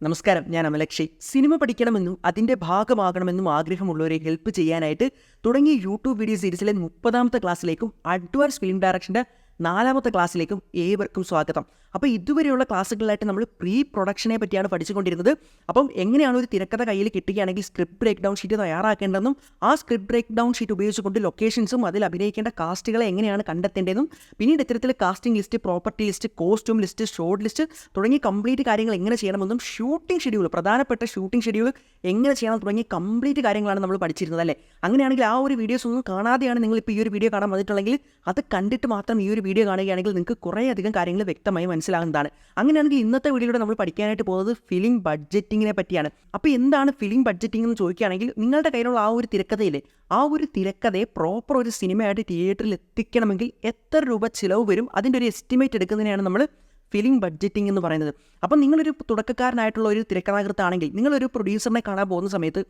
നമസ്കാരം ഞാൻ അമലക്ഷി. സിനിമ പഠിക്കണമെന്നും അതിന്റെ ഭാഗമാകണമെന്നും ആഗ്രഹമുള്ളവരെ ഹെൽപ്പ് ചെയ്യാനായിട്ട് തുടങ്ങിയ യൂട്യൂബ് വീഡിയോ സീരീസിലെ മുപ്പതാമത്തെ ക്ലാസ്സിലേക്കും അഡ്വാൻസ് ഫിലിം ഡയറക്ഷന്റെ നാലാമത്തെ ക്ലാസ്സിലേക്കും ഏവർക്കും സ്വാഗതം. അപ്പോൾ ഇതുവരെയുള്ള ക്ലാസ്സുകളിലായിട്ട് നമ്മൾ പ്രീ പ്രൊഡക്ഷനെ പറ്റിയാണ് പഠിച്ചുകൊണ്ടിരുന്നത്. അപ്പം എങ്ങനെയാണ് ഒരു തിരക്കഥ കയ്യിൽ കിട്ടുകയാണെങ്കിൽ സ്ക്രിപ്റ്റ് ബ്രേക്ക് ഡൗൺ ഷീറ്റ് തയ്യാറാക്കേണ്ടതെന്നും ആ സ്ക്രിപ്റ്റ് ബ്രേക്ക് ഡൗൺ ഷീറ്റ് ഉപയോഗിച്ചുകൊണ്ട് ലൊക്കേഷൻസും അതിൽ അഭിനയിക്കേണ്ട കാസ്റ്റുകളെ എങ്ങനെയാണ് കണ്ടെത്തേണ്ടതെന്നും പിന്നീട് ഇത്തരത്തിൽ casting list property list costume list short list തുടങ്ങി കംപ്ലീറ്റ് കാര്യങ്ങൾ എങ്ങനെ ചെയ്യണമെന്നും ഷൂട്ടിംഗ് ഷെഡ്യൂൾ പ്രധാനപ്പെട്ട ഷൂട്ടിംഗ് ഷെഡ്യൂൾ എങ്ങനെ ചെയ്യണം തുടങ്ങി കംപ്ലീറ്റ് കാര്യങ്ങളാണ് നമ്മൾ പഠിച്ചിരുന്നത് അല്ലേ? അങ്ങനെയാണെങ്കിൽ ആ ഒരു വീഡിയോസ് ഒന്നും കാണാതെയാണ് നിങ്ങൾ ഇപ്പോൾ ഈ ഒരു വീഡിയോ കാണാൻ വന്നിട്ടുണ്ടെങ്കിൽ അത് കണ്ടിട്ട് മാത്രം ഈ ഒരു വീഡിയോ കാണുകയാണെങ്കിൽ നിങ്ങൾക്ക് കുറേയധികം കാര്യങ്ങൾ വ്യക്തമായി മനസ്സിലാകുന്നതാണ്. അങ്ങനെയാണെങ്കിൽ ഇന്നത്തെ വീഡിയോയിലൂടെ നമ്മൾ പഠിക്കാനായിട്ട് പോകുന്നത് ഫിലിം ബഡ്ജറ്റിങ്ങിനെ പറ്റിയാണ്. അപ്പോൾ എന്താണ് ഫിലിം ബഡ്ജറ്റിംഗ് എന്ന് ചോദിക്കുകയാണെങ്കിൽ നിങ്ങളുടെ കയ്യിലുള്ള ആ ഒരു തിരക്കഥയിലെ ആ ഒരു തിരക്കഥയെ പ്രോപ്പർ ഒരു സിനിമയായിട്ട് തിയേറ്ററിൽ എത്തിക്കണമെങ്കിൽ എത്ര രൂപ ചിലവ് വരും? അതിന്റെ ഒരു എസ്റ്റിമേറ്റ് എടുക്കുന്നതിനെയാണ് നമ്മൾ ഫിലിം ബഡ്ജറ്റിംഗ് എന്ന് പറയുന്നത്. അപ്പം നിങ്ങളൊരു തുടക്കക്കാരനായിട്ടുള്ള ഒരു തിരക്കഥാകൃത്താണെങ്കിൽ നിങ്ങളൊരു പ്രൊഡ്യൂസറിനെ കാണാൻ പോകുന്ന സമയത്ത്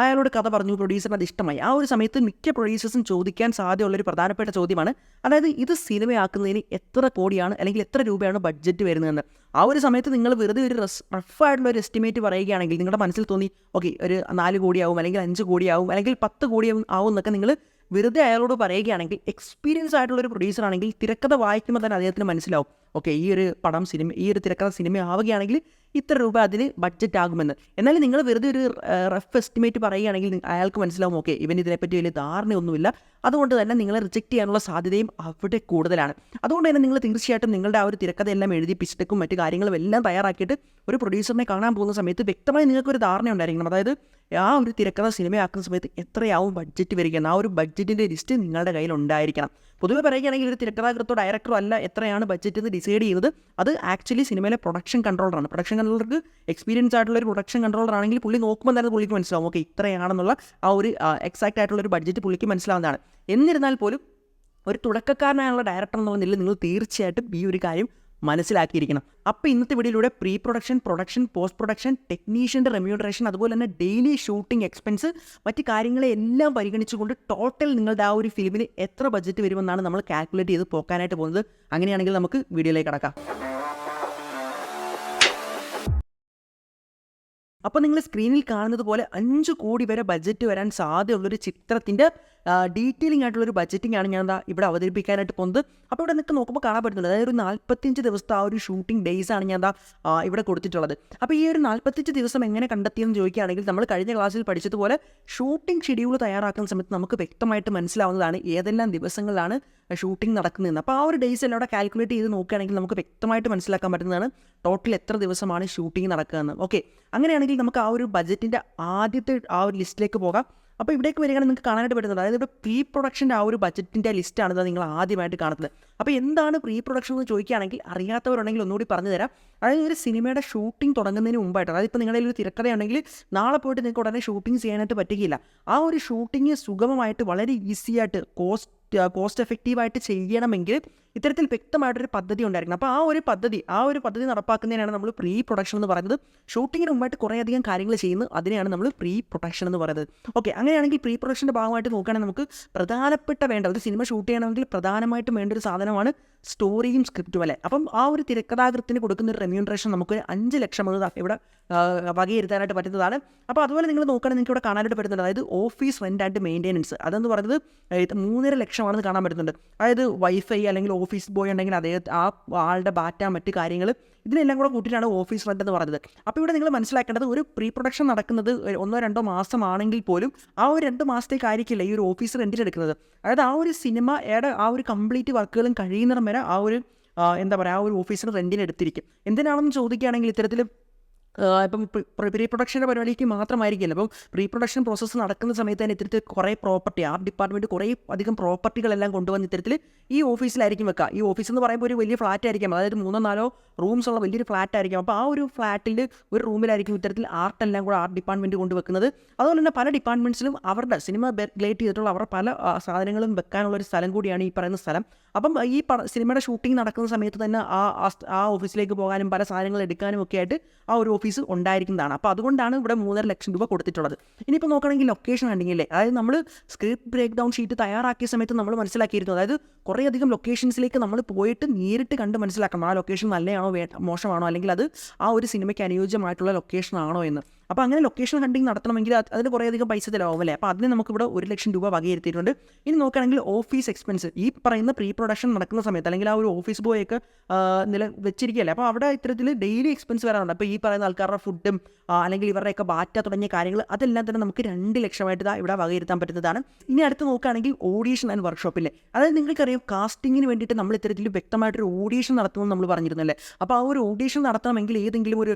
അയാളോട് കഥ പറഞ്ഞു പ്രൊഡ്യൂസറിന് അത് ഇഷ്ടമായി. ആ ഒരു സമയത്ത് മിക്ക പ്രൊഡ്യൂസേഴ്സും ചോദിക്കാൻ സാധ്യതയുള്ളൊരു പ്രധാനപ്പെട്ട ചോദ്യമാണ് അതായത് ഇത് സിനിമയാക്കുന്നതിന് എത്ര കോടിയാണ് അല്ലെങ്കിൽ എത്ര രൂപയാണ് ബഡ്ജറ്റ് വരുന്നതെന്ന്. ആ ഒരു സമയത്ത് നിങ്ങൾ വെറുതെ ഒരു റസ് റഫായിട്ടുള്ള ഒരു എസ്റ്റിമേറ്റ് പറയുകയാണെങ്കിൽ നിങ്ങളുടെ മനസ്സിൽ തോന്നി ഓക്കെ ഒരു നാല് കോടിയാവും അല്ലെങ്കിൽ അഞ്ച് കോടിയാവും അല്ലെങ്കിൽ പത്ത് കോടിയാവും ആവും എന്നൊക്കെ നിങ്ങൾ വെറുതെ അയാളോട് പറയുകയാണെങ്കിൽ എക്സ്പീരിയൻസ് ആയിട്ടുള്ള ഒരു പ്രൊഡ്യൂസർ ആണെങ്കിൽ തിരക്കഥ വായിക്കുമ്പോൾ തന്നെ അദ്ദേഹത്തിന് മനസ്സിലാവും. ഓക്കെ ഈ ഒരു പടം സിനിമ ഈ ഒരു തിരക്കഥ സിനിമ ആവുകയാണെങ്കിൽ ഇത്ര രൂപ അതിന് ബഡ്ജറ്റ് ആകുമെന്ന്. എന്നാൽ നിങ്ങൾ വെറുതെ ഒരു റഫ് എസ്റ്റിമേറ്റ് പറയുകയാണെങ്കിൽ അയാൾക്ക് മനസ്സിലാവും ഓക്കെ ഇവൻ ഇതിനെപ്പറ്റി വലിയ ധാരണയൊന്നുമില്ല. അതുകൊണ്ട് തന്നെ നിങ്ങളെ റിജക്റ്റ് ചെയ്യാനുള്ള സാധ്യതയും അവിടെ കൂടുതലാണ്. അതുകൊണ്ട് തന്നെ നിങ്ങൾ തീർച്ചയായിട്ടും നിങ്ങളുടെ ആ ഒരു തിരക്കഥ എല്ലാം എഴുതി പിസ്റ്റക്കും മറ്റു കാര്യങ്ങളും എല്ലാം തയ്യാറാക്കിയിട്ട് ഒരു പ്രൊഡ്യൂസറിനെ കാണാൻ പോകുന്ന സമയത്ത് വ്യക്തമായി നിങ്ങൾക്ക് ഒരു ധാരണ ഉണ്ടായിരിക്കണം. അതായത് ആ ഒരു തിരക്കഥ സിനിമയാക്കുന്ന സമയത്ത് എത്രയാവും ബഡ്ജറ്റ് വരികയെന്ന് ആ ഒരു ബഡ്ജറ്റിന്റെ ലിസ്റ്റ് നിങ്ങളുടെ കയ്യിൽ ഉണ്ടായിരിക്കണം. പൊതുവെ പറയുകയാണെങ്കിൽ ഒരു തിരക്കഥാകൃത്തോ ഡയറക്ടറോ അല്ല എത്രയാണ് ബഡ്ജറ്റ് എന്ന് ഡിസൈഡ് ചെയ്യുന്നത് അത് ആക്ച്വലി സിനിമയിലെ പ്രൊഡക്ഷൻ കൺട്രോളറാണ് പ്രൊഡക്ഷൻ കൺട്രോളർക്ക് എക്സ്പീരിയൻസ് ആയിട്ടുള്ള ഒരു പ്രൊഡക്ഷൻ കൺട്രോളർ ആണെങ്കിൽ പുള്ളി നോക്കുമ്പോൾ തന്നെ പുള്ളിക്ക് മനസ്സിലാവും. ഓക്കെ ഇത്രയാണെന്നുള്ള ആ ഒരു എക്സാക്റ്റ് ആയിട്ടുള്ള ഒരു ബഡ്ജറ്റ് പുള്ളിക്ക് മനസ്സിലാവുന്നതാണ്. എന്നിരുന്നാൽ പോലും ഒരു തുടക്കക്കാരനായുള്ള ഡയറക്ടർ എന്നുള്ള നിലയിൽ നിങ്ങൾ തീർച്ചയായിട്ടും ഈ ഒരു കാര്യം മനസ്സിലാക്കിയിരിക്കണം. അപ്പോൾ ഇന്നത്തെ വീഡിയോയിലൂടെ pre production production post production ടെക്നീഷ്യന്റെ remuneration അതുപോലെ തന്നെ ഡെയിലി ഷൂട്ടിംഗ് എക്സ്പെൻസ് മറ്റ് കാര്യങ്ങളെ എല്ലാം പരിഗണിച്ചുകൊണ്ട് ടോട്ടൽ നിങ്ങളുടെ ആ ഒരു ഫിലിമിന് എത്ര ബഡ്ജറ്റ് വരുമെന്നാണ് നമ്മൾ കാൽക്കുലേറ്റ് ചെയ്ത് പോക്കാനായിട്ട് പോകുന്നത്. അങ്ങനെയാണെങ്കിൽ നമുക്ക് വീഡിയോയിലേക്ക് കടക്കാം. അപ്പോൾ നിങ്ങൾ സ്ക്രീനിൽ കാണുന്നത് പോലെ അഞ്ച് കോടി വരെ ബഡ്ജറ്റ് വരാൻ സാധ്യതയുള്ളൊരു ചിത്രത്തിന്റെ ഡീറ്റെയിലിംഗ് ആയിട്ടുള്ളൊരു ബഡ്ജറ്റിംഗ് ആണ് ഞാൻ ഇവിടെ അവതരിപ്പിക്കാനായിട്ട് പോകുന്നത്. അപ്പോൾ ഇവിടെ നിങ്ങൾക്ക് നോക്കുമ്പോൾ കാണാൻ പറ്റുന്നത് അതായത് ഒരു നാൽപ്പത്തിയഞ്ച് ദിവസത്തെ ആ ഒരു ഷൂട്ടിംഗ് ഡേയ്സ് ആണ് ഞാൻ ഇവിടെ കൊടുത്തിട്ടുള്ളത്. അപ്പോൾ ഈ ഒരു നാൽപ്പത്തഞ്ച് ദിവസം എങ്ങനെ കണ്ടെത്തിയെന്ന് ചോദിക്കുകയാണെങ്കിൽ നമ്മൾ കഴിഞ്ഞ ക്ലാസ്സിൽ പഠിച്ചതുപോലെ ഷൂട്ടിംഗ് ഷെഡ്യൂൾ തയ്യാറാക്കുന്ന സമയത്ത് നമുക്ക് വ്യക്തമായിട്ട് മനസ്സിലാവുന്നതാണ് ഏതെല്ലാം ദിവസങ്ങളിലാണ് ഷൂട്ടിംഗ് നടക്കുന്നതെന്ന്. അപ്പോൾ ആ ഒരു ഡേയ്സ് എല്ലാം അവിടെ കാൽക്കുലേറ്റ് ചെയ്ത് നോക്കുകയാണെങ്കിൽ നമുക്ക് വ്യക്തമായിട്ട് മനസ്സിലാക്കാൻ പറ്റുന്നതാണ് ടോട്ടൽ എത്ര ദിവസമാണ് ഷൂട്ടിംഗ് നടക്കുകയെന്ന് ഓക്കെ അങ്ങനെയാണെങ്കിൽ നമുക്ക് ആ ഒരു ബഡ്ജറ്റിന്റെ ആദ്യത്തെ ആ ഒരു ലിസ്റ്റിലേക്ക് പോകാം. അപ്പോൾ ഇവിടേക്ക് വരികയാണെങ്കിൽ നിങ്ങൾക്ക് കാണാനായിട്ട് പറ്റുന്നത് അതായത് ഇവിടെ പ്രീ പ്രൊഡക്ഷന്റെ ആ ഒരു ബജറ്റിന്റെ ലിസ്റ്റാണ് നിങ്ങൾ ആദ്യമായിട്ട് കാണുന്നത്. അപ്പോൾ എന്താണ് പ്രീ പ്രൊഡക്ഷൻ എന്ന് ചോദിക്കുകയാണെങ്കിൽ അറിയാത്തവരുണ്ടെങ്കിൽ ഒന്നുകൂടി പറഞ്ഞു തരാം. അതായത് ഒരു സിനിമയുടെ ഷൂട്ടിംഗ് തുടങ്ങുന്നതിന് മുമ്പായിട്ട് അതായത് ഇപ്പോൾ നിങ്ങളുടെ ഒരു തിരക്കഥയുണ്ടെങ്കിൽ നാളെ പോയിട്ട് നിങ്ങൾക്ക് ഉടനെ ഷൂട്ടിംഗ് ചെയ്യാനായിട്ട് പറ്റുകയില്ല. ആ ഒരു ഷൂട്ടിംഗ് സുഗമമായിട്ട് വളരെ ഈസിയായിട്ട് കോസ്റ്റ് കോസ്റ്റ് എഫക്റ്റീവായിട്ട് ചെയ്യണമെങ്കിൽ ഇത്തരത്തിൽ വ്യക്തമായിട്ടൊരു പദ്ധതി ഉണ്ടായിരിക്കണം. അപ്പോൾ ആ ഒരു പദ്ധതി ആ ഒരു പദ്ധതി നടപ്പാക്കുന്നതിനാണ് നമ്മൾ പ്രീ പ്രൊഡക്ഷൻ എന്ന് പറയുന്നത്. ഷൂട്ടിങ്ങിന് മുമ്പായിട്ട് കുറേയധികം കാര്യങ്ങൾ ചെയ്യുന്നു. അതിനെയാണ് നമ്മൾ പ്രീ പ്രൊഡക്ഷൻ എന്ന് പറയുന്നത്. ഓക്കെ അങ്ങനെയാണെങ്കിൽ പ്രീ പ്രൊഡക്ഷന്റെ ഭാഗമായിട്ട് നോക്കുകയാണെങ്കിൽ നമുക്ക് പ്രധാനപ്പെട്ട വേണ്ട ഒരു സിനിമ ഷൂട്ട് ചെയ്യണമെങ്കിൽ പ്രധാനമായിട്ടും വേണ്ട ഒരു സാധനമാണ് സ്റ്റോറിയും സ്ക്രിപ്റ്റും അല്ലേ? അപ്പം ആ ഒരു തിരക്കഥാകൃത്തിന് കൊടുക്കുന്ന ഒരു റെമ്യൂണറേഷൻ നമുക്ക് അഞ്ച് ലക്ഷം എന്ന് ദാ ഇവിടെ വകയിരുത്താനായിട്ട് പറ്റുന്നതാണ്. അപ്പോൾ അതുപോലെ നിങ്ങൾ നോക്കുകയാണെങ്കിൽ നിങ്ങൾക്ക് ഇവിടെ കാണാനായിട്ട് പറ്റുന്നുണ്ട്. അതായത് ഓഫീസ് റെന്റ് ആൻഡ് മെയിന്റെനൻസ് അതെന്ന് പറയുന്നത് മൂന്നര ലക്ഷമാണെന്ന് കാണാൻ പറ്റുന്നുണ്ട്. അതായത് വൈഫൈ അല്ലെങ്കിൽ ഓഫീസ് ബോയ് ഉണ്ടെങ്കിൽ അദ്ദേഹത്തെ ആ ആളുടെ ബാറ്റ മറ്റ് കാര്യങ്ങൾ ഇതിനെല്ലാം കൂടെ കൂട്ടിയിട്ടാണ് ഓഫീസ് റെന്റ് എന്ന് പറയുന്നത്. അപ്പോൾ ഇവിടെ നിങ്ങൾ മനസ്സിലാക്കേണ്ടത് ഒരു പ്രീ പ്രൊഡക്ഷൻ നടക്കുന്നത് ഒന്നോ രണ്ടോ മാസമാണെങ്കിൽ പോലും ആ ഒരു രണ്ട് മാസത്തേക്കായിരിക്കില്ല ഈ ഒരു ഓഫീസ് റെന്റിൽ എടുക്കുന്നത്? അതായത് ആ ഒരു സിനിമയുടെ ആ ഒരു കംപ്ലീറ്റ് വർക്കുകളും കഴിയുന്നിടം വരെ ആ ഒരു എന്താ പറയുക ആ ഒരു ഓഫീസിന് റെന്റിന് എടുത്തിരിക്കും. എന്തിനാണെന്ന് ചോദിക്കുകയാണെങ്കിൽ ഇത്തരത്തിൽ ഇപ്പം പ്രീ പ്രൊഡക്ഷന്റെ പരിപാടിക്ക് മാത്രമായിരിക്കില്ല. അപ്പം പ്രീ പ്രൊഡക്ഷൻ പ്രോസസ്സ് നടക്കുന്ന സമയത്ത് തന്നെ ഇത്തരത്തിൽ കുറേ പ്രോപ്പർട്ടി ആർട്ട് ഡിപ്പാർട്ട്മെന്റ് കുറേ അധികം പ്രോപ്പർട്ടികളെല്ലാം കൊണ്ടുവന്ന് ഇത്തരത്തിൽ ഈ ഓഫീസിലായിരിക്കും വെക്കുക ഈ ഓഫീസ് എന്ന് പറയുമ്പോൾ ഒരു വലിയ ഫ്ലാറ്റ് ആയിരിക്കും. അതായത് മൂന്നോ നാലോ റൂംസ് ഉള്ള വലിയൊരു ഫ്ലാറ്റ് ആയിരിക്കും. അപ്പോൾ ആ ഒരു ഫ്ലാറ്റിൽ ഒരു റൂമിലായിരിക്കും ഇത്തരത്തിൽ ആർട്ട് എല്ലാം കൂടെ ആർട്ട് ഡിപ്പാർട്ട്മെന്റ് കൊണ്ടുവെക്കുന്നത് അതുപോലെ തന്നെ പല ഡിപ്പാർട്ട്മെന്റ്സിലും അവരുടെ സിനിമ റിലേറ്റ് ചെയ്തിട്ടുള്ള അവരുടെ പല സാധനങ്ങളും വെക്കാനുള്ള ഒരു സ്ഥലം കൂടിയാണ് ഈ പറയുന്ന സ്ഥലം. അപ്പം ഈ പട സിനിമയുടെ ഷൂട്ടിംഗ് നടക്കുന്ന സമയത്ത് തന്നെ ആ ആ ഓഫീസിലേക്ക് പോകാനും പല സാധനങ്ങൾ എടുക്കാനും ഒക്കെ ആയിട്ട് ആ ഒരു ഓഫീസ് ഉണ്ടായിരിക്കുന്നതാണ്. അപ്പോൾ അതുകൊണ്ടാണ് ഇവിടെ മൂന്നര ലക്ഷം രൂപ കൊടുത്തിട്ടുള്ളത്. ഇനിയിപ്പോൾ നോക്കുകയാണെങ്കിൽ ലൊക്കേഷൻ കണ്ടില്ലേ അതായത് നമ്മൾ സ്ക്രിപ്റ്റ് ബ്രേക്ക് ഡൗൺ ഷീറ്റ് തയ്യാറാക്കിയ സമയത്ത് നമ്മൾ മനസ്സിലാക്കിയിരുന്നു. അതായത് കുറേയധികം ലൊക്കേഷൻസിലേക്ക് നമ്മൾ പോയിട്ട് നേരിട്ട് കണ്ട് മനസ്സിലാക്കണം. ആ ലൊക്കേഷൻ നല്ലതാണോ മോശമാണോ അല്ലെങ്കിൽ അത് ആ ഒരു സിനിമയ്ക്ക് അനുയോജ്യമായിട്ടുള്ള ലൊക്കേഷൻ ആണോ എന്ന്. അപ്പോൾ അങ്ങനെ ലൊക്കേഷൻ ഹണ്ടിങ് നടത്തണമെങ്കിൽ അത് അതിന് കുറേയധികം പൈസ ചിലവാകും അല്ലേ? അപ്പോൾ അതിന് നമുക്കിവിടെ ഒരു ലക്ഷം രൂപ വകയിരുത്തിയിട്ടുണ്ട്. ഇനി നോക്കുകയാണെങ്കിൽ ഓഫീസ് എക്സ്പെൻസ് ഈ പറയുന്ന പ്രീ പ്രൊഡക്ഷൻ നടക്കുന്ന സമയത്ത് അല്ലെങ്കിൽ ആ ഒരു ഓഫീസ് ബോയ് ഒക്കെ നില വെച്ചിരിക്കുകയല്ലേ? അപ്പോൾ അവിടെ ഇത്തരത്തിൽ ഡെയിലി എക്സ്പെൻസ് വരാറുണ്ട്. അപ്പോൾ ഈ പറയുന്ന ആൾക്കാരുടെ ഫുഡും അല്ലെങ്കിൽ ഇവരുടെയൊക്കെ ബാറ്റ തുടങ്ങിയ കാര്യങ്ങൾ അതെല്ലാം തന്നെ നമുക്ക് രണ്ട് ലക്ഷമായിട്ട് ഇവിടെ വകയിരുത്താൻ പറ്റുന്നതാണ്. ഇനി അടുത്ത് നോക്കുകയാണെങ്കിൽ ഓഡീഷൻ ആൻഡ് വർക്ക്ഷോപ്പില്ലേ അതായത് നിങ്ങൾക്കറിയാം കാസ്റ്റിങ്ങിന് വേണ്ടിയിട്ട് നമ്മൾ ഇത്തരത്തിൽ വ്യക്തമായിട്ടൊരു ഓഡീഷൻ നടത്തുമെന്ന് നമ്മൾ പറഞ്ഞിരുന്നല്ലേ? അപ്പോൾ ആ ഒരു ഓഡീഷൻ നടത്തണമെങ്കിൽ ഏതെങ്കിലും ഒരു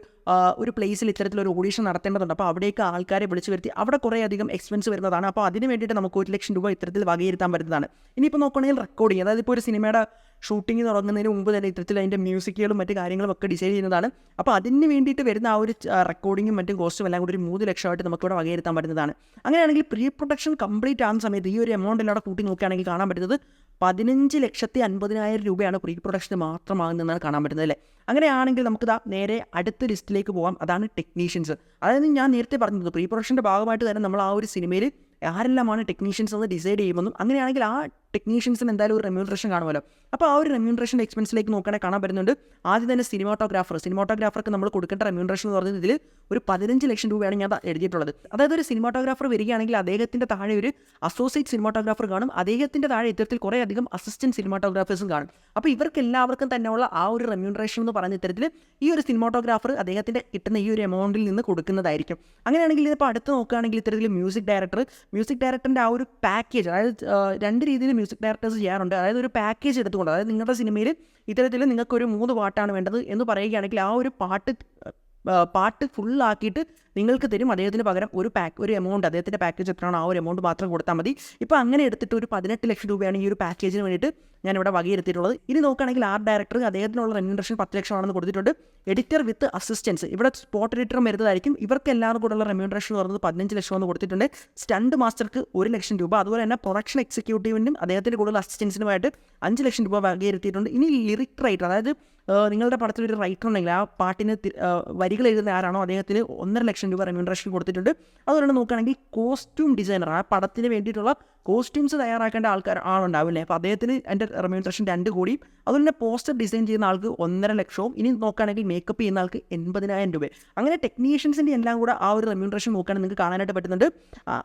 ഒരു പ്ലേസിൽ ഇത്തരത്തിലൊരു ഓഡീഷൻ നടത്തേണ്ടതുണ്ട് അപ്പോൾ അവിടേക്ക് ആൾക്കാരെ വിളിച്ചു വരുത്തി അവിടെ കുറേ അധികം എക്സ്പെൻസ് വരുന്നതാണ്. അപ്പോൾ അതിന് വേണ്ടിയിട്ട് നമുക്ക് ഒരു ലക്ഷം രൂപ ഇത്തരത്തിൽ വകയിരുത്താൻ പറ്റുന്നതാണ്. ഇനിയിപ്പോൾ നോക്കുകയാണെങ്കിൽ റെക്കോർഡിങ് അതായത് ഇപ്പോൾ ഒരു സിനിമയുടെ ഷൂട്ടിംഗ് തുടങ്ങുന്നതിന് മുമ്പ് തന്നെ ഇത്തരത്തിൽ അതിന്റെ മ്യൂസിക്കുകളും മറ്റു കാര്യങ്ങളും ഒക്കെ ഡിസൈൻ ചെയ്യുന്നതാണ്. അപ്പോൾ അതിന് വേണ്ടിയിട്ട് വരുന്ന ആ ഒരു റെക്കോർഡിങ്ങും മറ്റും കോസ്റ്റും എല്ലാം കൂടി ഒരു മൂന്ന് ലക്ഷമായിട്ട് നമുക്കിവിടെ വകയിരുത്താൻ പറ്റുന്നതാണ്. അങ്ങനെയാണെങ്കിൽ പ്രീ പ്രൊഡക്ഷൻ കംപ്ലീറ്റ് ആകുന്ന സമയത്ത് ഈ ഒരു എമൗണ്ട് എല്ലാം കൂടെ കൂട്ടി നോക്കുകയാണെങ്കിൽ കാണാൻ പറ്റുന്നത് പതിനഞ്ച് ലക്ഷത്തി അൻപതിനായിരം രൂപയാണ് പ്രീ പ്രൊഡക്ഷൻ മാത്രമാകുന്നതെന്നാണ് കാണാൻ പറ്റുന്നത് അല്ലേ? അങ്ങനെയാണെങ്കിൽ നമുക്ക് ഇതാ നേരെ അടുത്ത ലിസ്റ്റിലേക്ക് പോകാം അതാണ് ടെക്നീഷ്യൻസ് അതായത് ഞാൻ നേരത്തെ പറഞ്ഞത് പ്രീ പ്രൊഡക്ഷന്റെ ഭാഗമായിട്ട് തന്നെ നമ്മൾ ആ ഒരു സിനിമയിൽ ആരെല്ലാമാണ് ടെക്നീഷ്യൻസ് എന്ന് ഡിസൈഡ് ചെയ്യുമെന്നും. അങ്ങനെയാണെങ്കിൽ ആ ടെക്നീഷ്യൻസിന് എന്തായാലും ഒരു റെമ്യൂണറേഷൻ കാണുമല്ലോ. അപ്പോൾ ആ ഒരു റെമ്യൂണറേഷൻ എക്സ്പെൻസിലേക്ക് നോക്കുകയാണെങ്കിൽ കാണാൻ പറ്റുന്നുണ്ട്. ആദ്യം തന്നെ സിനിമാട്ടോഗ്രാഫർ സിനിമാട്ടോഗ്രാഫർക്ക് നമ്മൾ കൊടുക്കേണ്ട റെമ്യൂണറേഷൻ എന്ന് പറയുന്നത് ഇതിൽ ഒരു പതിനഞ്ച് ലക്ഷം രൂപയാണ് ഞാൻ എഴുതിയിട്ടുള്ളത്. അതായത് ഒരു സിനിമാട്ടോഗ്രാഫർ വരികയാണെങ്കിൽ അദ്ദേഹത്തിന്റെ താഴെ ഒരു അസോസിയേറ്റ് സിനിമാട്ടോഗ്രാഫർ കാണും. അദ്ദേഹത്തിന്റെ താഴെ ഇത്തരത്തിൽ കുറേ അധികം അസിസ്റ്റന്റ് സിനിമാട്ടോഗ്രാഫേഴ്സും കാണും. അപ്പോൾ ഇവർക്ക് എല്ലാവർക്കും തന്നെയുള്ള ആ ഒരു റെമ്യൂണറേഷൻ എന്ന് പറയുന്ന ഇത്തരത്തിൽ ഈ ഒരു സിനിമാട്ടോഗ്രാഫർ അദ്ദേഹത്തിന്റെ കിട്ടുന്ന ഈ ഒരു എമൗണ്ടിൽ നിന്ന് കൊടുക്കുന്നതായിരിക്കും. അങ്ങനെയാണെങ്കിൽ ഇതിപ്പോൾ അടുത്ത് നോക്കുകയാണെങ്കിൽ ഇത്തരത്തിൽ മ്യൂസിക് ഡയറക്ടർ മ്യൂസിക് ഡയറക്ടറിന്റെ ആ ഒരു പാക്കേജ് അതായത് രണ്ട് രീതിയിൽ മ്യൂസിക് ഡയറക്ടേഴ്സ് ചെയ്യാറുണ്ട്. അതായത് ഒരു പാക്കേജ് എടുത്തുകൊണ്ട് അതായത് നിങ്ങളുടെ സിനിമയിൽ ഇത്തരത്തിൽ നിങ്ങൾക്ക് ഒരു മൂന്ന് പാട്ടാണ് വേണ്ടത് എന്ന് പറയുകയാണെങ്കിൽ ആ ഒരു പാട്ട് പാട്ട് ഫുള്ളാക്കിയിട്ട് നിങ്ങൾക്ക് തരും. അദ്ദേഹത്തിന് പകരം ഒരു പാക്ക് ഒരു എമൗണ്ട് അദ്ദേഹത്തിന്റെ പാക്കേജ് എത്രയാണോ ആ ഒരു എമൗണ്ട് മാത്രം കൊടുത്താൽ മതി. ഇപ്പോൾ അങ്ങനെ എടുത്തിട്ട് ഒരു പതിനെട്ട് ലക്ഷം രൂപയാണ് ഈ ഒരു പാക്കേജിന് വേണ്ടിയിട്ട് ഞാൻ ഇവിടെ വകയിരുത്തിയിട്ടുള്ളത്. ഇനി നോക്കുകയാണെങ്കിൽ ആർ ഡയറക്ടർ അദ്ദേഹത്തിനുള്ള റെമ്യൂണറേഷൻ പത്ത് ലക്ഷമാണെന്ന് കൊടുത്തിട്ടുണ്ട്. എഡിറ്റർ വിത്ത് അസിസ്റ്റൻസ് ഇവിടെ സ്പോട്ട് എഡിറ്ററും വരുന്നതായിരിക്കും. ഇവർക്ക് എല്ലാവർക്കും കൂടെയുള്ള റെമ്യൂണറേഷൻ എന്ന് പറയുന്നത് പതിനഞ്ച് ലക്ഷം എന്ന് കൊടുത്തിട്ടുണ്ട്. സ്റ്റണ്ട് മാസ്റ്റർക്ക് ഒരു ലക്ഷം രൂപ. അതുപോലെ തന്നെ പ്രൊഡക്ഷൻ എക്സിക്യൂട്ടീവിനും അദ്ദേഹത്തിന് കൂടുതൽ അസിസ്റ്റൻസിനുമായിട്ട് അഞ്ച് ലക്ഷം രൂപ വകയിരുത്തിയിട്ടുണ്ട്. ഇനി ലിറിക് റൈറ്റർ അതായത് നിങ്ങളുടെ പടത്തിൽ ഒരു റൈറ്റർ ഉണ്ടെങ്കിൽ ആ പാട്ടിന് വരികൾ എഴുതുന്ന ആരാണോ അദ്ദേഹത്തിന് ഒന്നര ലക്ഷം രൂപ റെമ്യൂണറേഷൻ കൊടുത്തിട്ടുണ്ട്. അതുപോലെ നോക്കുകയാണെങ്കിൽ കോസ്റ്റ്യൂം ഡിസൈനർ ആ പടത്തിന് വേണ്ടിയിട്ടുള്ള കോസ്റ്റ്യൂംസ് തയ്യാറാക്കേണ്ട ആൾക്കാർ ആളുണ്ടാവില്ലേ? അപ്പോൾ അദ്ദേഹത്തിന് എന്റെ റെമ്യൂണറേഷൻ രണ്ട് കോടിയും അതുപോലെ തന്നെ പോസ്റ്റർ ഡിസൈൻ ചെയ്യുന്ന ആൾക്ക് ഒന്നര ലക്ഷവും ഇനി നോക്കുകയാണെങ്കിൽ മേക്കപ്പ് ചെയ്യുന്ന ആൾക്ക് എൺപതിനായിരം രൂപ അങ്ങനെ ടെക്നീഷ്യൻസിന്റെ എല്ലാം കൂടെ ആ ഒരു റെമ്യൂണറേഷൻ നോക്കുകയാണെങ്കിൽ നിങ്ങൾക്ക് കാണാനായിട്ട് പറ്റുന്നുണ്ട്.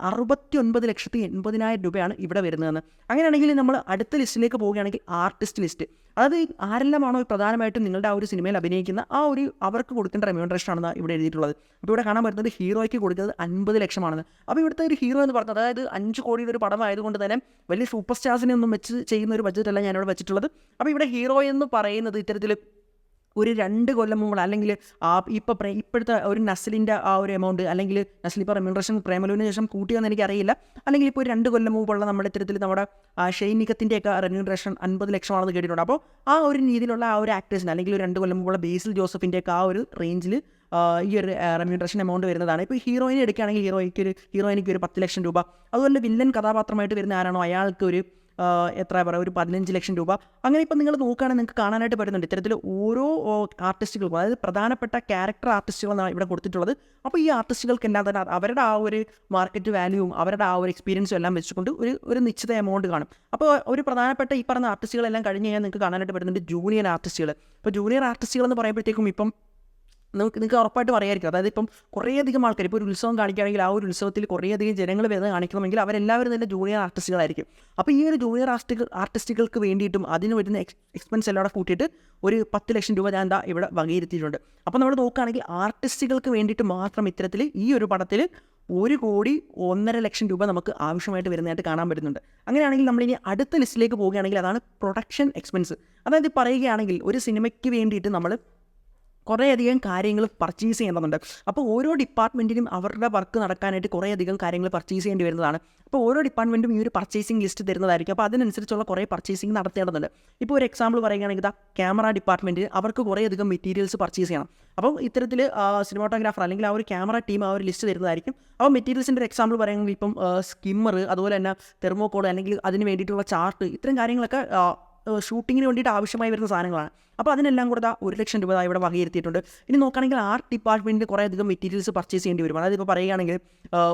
അറുപത്തി ഒൻപത് ലക്ഷത്തി എൺപതിനായിരം രൂപയാണ് ഇവിടെ വരുന്നതെന്ന്. അങ്ങനെയാണെങ്കിൽ നമ്മൾ അടുത്ത ലിസ്റ്റിലേക്ക് പോവുകയാണെങ്കിൽ ആർട്ടിസ്റ്റ് ലിസ്റ്റ് അതായത് ആരെല്ലാമാണോ പ്രധാനമായിട്ടും നിങ്ങളുടെ ആ ഒരു സിനിമയിൽ അഭിനയിക്കുന്ന ആ ഒരു അവർക്ക് കൊടുക്കേണ്ട റെമ്യൂണറേഷൻ ആണെന്ന് ഇവിടെ എഴുതിയിട്ടുള്ളത്. അപ്പോൾ ഇവിടെ കാണാൻ പറ്റുന്നത് ഹീറോയ്ക്ക് കൊടുക്കുന്നത് അൻപത് ലക്ഷമാണെന്ന്. അപ്പോൾ ഇവിടുത്തെ ഒരു ഹീറോ എന്ന് പറഞ്ഞത് അതായത് അഞ്ച് കോടിയുടെ ഒരു പടം ആയതുകൊണ്ട് തന്നെ വലിയ സൂപ്പർ സ്റ്റാർസിനെ ഒന്നും വെച്ച് ചെയ്യുന്ന ഒരു ബഡ്ജറ്റല്ല ഞാനിവിടെ വെച്ചിട്ടുള്ളത്. അപ്പോൾ ഇവിടെ ഹീറോ എന്ന് പറയുന്നത് ഇത്തരത്തിൽ ഒരു രണ്ട് കൊല്ലം മുമ്പ് അല്ലെങ്കിൽ ആ ഇപ്പോൾ ഇപ്പോഴത്തെ ഒരു നസ്ലിന്റെ ആ ഒരു എമൗണ്ട് അല്ലെങ്കിൽ നസലി ഇപ്പോൾ റെമ്യൂണറേഷൻ പ്രേമലൂന് ശേഷം കൂട്ടിയെന്ന് എനിക്കറിയില്ല. അല്ലെങ്കിൽ ഇപ്പോൾ ഒരു രണ്ട് കൊല്ലം മുമ്പുള്ള നമ്മുടെ ഇത്തരത്തിൽ നമ്മുടെ ഷെയ്നിക്കത്തിന്റെയൊക്കെ റെമ്യൂണറേഷൻ അൻപത് ലക്ഷമാണെന്ന് കേട്ടിട്ടുണ്ട്. അപ്പോൾ ആ ഒരു രീതിയിലുള്ള ആ ഒരു ആക്ടേഴ്സിന് അല്ലെങ്കിൽ ഒരു രണ്ട് കൊല്ലം മുമ്പുള്ള ബേസിൽ ജോസഫിന്റെയൊക്കെ ആ ഒരു റേഞ്ചിൽ ഈ ഒരു റെമ്യൂണറേഷൻ എമൗണ്ട് വരുന്നതാണ്. ഇപ്പോൾ ഹീറോയിനെ എടുക്കുകയാണെങ്കിൽ ഹീറോയ്ക്ക് ഒരു ഹീറോയിനിക്ക് ഒരു പത്ത് ലക്ഷം രൂപ. അതുപോലെ വില്ലൻ കഥാപാത്രമായിട്ട് വരുന്ന ആരാണോ? അയാൾക്ക് ഒരു എത്ര പറയുക ഒരു പതിനഞ്ച് ലക്ഷം രൂപ. അങ്ങനെ ഇപ്പം നിങ്ങൾ നോക്കുകയാണെങ്കിൽ നിങ്ങൾക്ക് കാണാനായിട്ട് പറ്റുന്നുണ്ട്. ഇത്തരത്തിൽ ഓരോ ആർട്ടിസ്റ്റുകൾക്കും അതായത് പ്രധാനപ്പെട്ട ക്യാരക്ടർ ആർട്ടിസ്റ്റുകളാണ് ഇവിടെ കൊടുത്തിട്ടുള്ളത്. അപ്പോൾ ഈ ആർട്ടിസ്റ്റുകൾക്ക് ആർട്ടിസ്റ്റുകൾക്കെല്ലാം തന്നെ അവരുടെ ആ ഒരു മാർക്കറ്റ് വാല്യൂവും അവരുടെ ആ ഒരു എക്സ്പീരിയൻസും എല്ലാം വെച്ചുകൊണ്ട് ഒരു ഒരു നിശ്ചിത എമൗണ്ട് കാണും. അപ്പോൾ ഒരു പ്രധാനപ്പെട്ട ഈ പറഞ്ഞ ആർട്ടിസ്റ്റുകളെല്ലാം കഴിഞ്ഞ് കഴിഞ്ഞാൽ നിങ്ങൾക്ക് കാണാനായിട്ട് പറ്റുന്നുണ്ട് ജൂനിയർ ആർട്ടിസ്റ്റുകൾ ഇപ്പോൾ ജൂനിയർ ആർട്ടിസ്റ്റുകൾ എന്ന് പറയുമ്പോഴത്തേക്കും ഇപ്പം നമുക്ക് നിങ്ങൾക്ക് ഉറപ്പായിട്ട് പറയായിരിക്കും. അതായത് ഇപ്പം കുറേയധികം ആൾക്കാർ ഇപ്പോൾ ഒരു ഉത്സവം കാണിക്കുകയാണെങ്കിൽ ആ ഒരു ഉത്സവത്തിൽ കുറേയധികം ജനങ്ങൾ വരുന്നത് കാണിക്കണമെങ്കിൽ അവരെല്ലാവരും തന്നെ ജൂനിയർ ആർട്ടിസ്റ്റുകളായിരിക്കും അപ്പോൾ ഈ ഒരു ജൂനിയർ ആർട്ടിസ്റ്റുകൾ ആർട്ടിസ്റ്റുകൾക്ക് വേണ്ടിയിട്ടും അതിന് വരുന്ന എക്സ് എക്സ്പെൻസ് എല്ലാം കൂടെ കൂട്ടിയിട്ട് ഒരു പത്ത് ലക്ഷം രൂപ ഞാൻ എന്താ ഇവിടെ വകയിരുത്തിയിട്ടുണ്ട്. അപ്പോൾ നമ്മൾ നോക്കുകയാണെങ്കിൽ ആർട്ടിസ്റ്റുകൾക്ക് വേണ്ടിയിട്ട് മാത്രം ഇത്തരത്തിൽ ഈ ഒരു പടത്തിൽ ഒരു കോടി ഒന്നര ലക്ഷം രൂപ നമുക്ക് ആവശ്യമായിട്ട് വരുന്നതായിട്ട് കാണാൻ പറ്റുന്നുണ്ട്. അങ്ങനെയാണെങ്കിൽ നമ്മളിനി അടുത്ത ലിസ്റ്റിലേക്ക് പോവുകയാണെങ്കിൽ അതാണ് പ്രൊഡക്ഷൻ എക്സ്പെൻസ് അതായത് പറയുകയാണെങ്കിൽ ഒരു സിനിമയ്ക്ക് വേണ്ടിയിട്ട് നമ്മൾ കുറേയധികം കാര്യങ്ങൾ പർച്ചേസ് ചെയ്യേണ്ടതുണ്ട്. അപ്പോൾ ഓരോ ഡിപ്പാർട്ട്മെന്റിനും അവരുടെ വർക്ക് നടക്കാനായിട്ട് കുറേയധികം കാര്യങ്ങൾ പർച്ചേസ് ചെയ്യേണ്ടി വരുന്നതാണ്. അപ്പോൾ ഓരോ ഡിപ്പാർട്ട്മെന്റും ഈ ഒരു പർച്ചേസിംഗ് ലിസ്റ്റ് തരുന്നതായിരിക്കും. അപ്പോൾ അതിനനുസരിച്ചുള്ള കുറേ പർച്ചേസിംഗ് നടത്തേണ്ടതുണ്ട്. ഇപ്പോൾ ഒരു എക്സാമ്പിൾ പറയുകയാണെങ്കിൽ ഇതാ ക്യാമറ ഡിപ്പാർട്ട്മെന്റ് അവർക്ക് കുറേയധികം മെറ്റീരിയൽസ് പർച്ചേസ് ചെയ്യണം. അപ്പോൾ ഇത്തരത്തിൽ സിനിമാറ്റോഗ്രാഫർ അല്ലെങ്കിൽ ആ ഒരു ക്യാമറ ടീം ആ ഒരു ലിസ്റ്റ് തരുന്നതായിരിക്കും. അപ്പോൾ മെറ്റീരിയൽസിന്റെ ഒരു എക്സാമ്പിൾ പറയുകയാണെങ്കിൽ ഇപ്പം സ്കിമ്മർ അതുപോലെ തന്നെ തെർമോക്കോൾ അല്ലെങ്കിൽ അതിന് വേണ്ടിയിട്ടുള്ള ചാർട്ട് ഇത്തരം കാര്യങ്ങളൊക്കെ ഷൂട്ടിങ്ങിന് വേണ്ടിയിട്ട് ആവശ്യമായി വരുന്ന സാധനങ്ങളാണ്. അപ്പോൾ അതിനെല്ലാം കൂടെ ഒരു ലക്ഷം രൂപ ഇവിടെ വകയിരുത്തിയിട്ടുണ്ട്. ഇനി നോക്കുകയാണെങ്കിൽ ആർട്ട് ഡിപ്പാർട്ട്മെന്റിന് കുറേ അധികം മെറ്റീരിയൽസ് പർച്ചേസ് ചെയ്യേണ്ടി വരും. അതായത് ഇപ്പോൾ പറയുകയാണെങ്കിൽ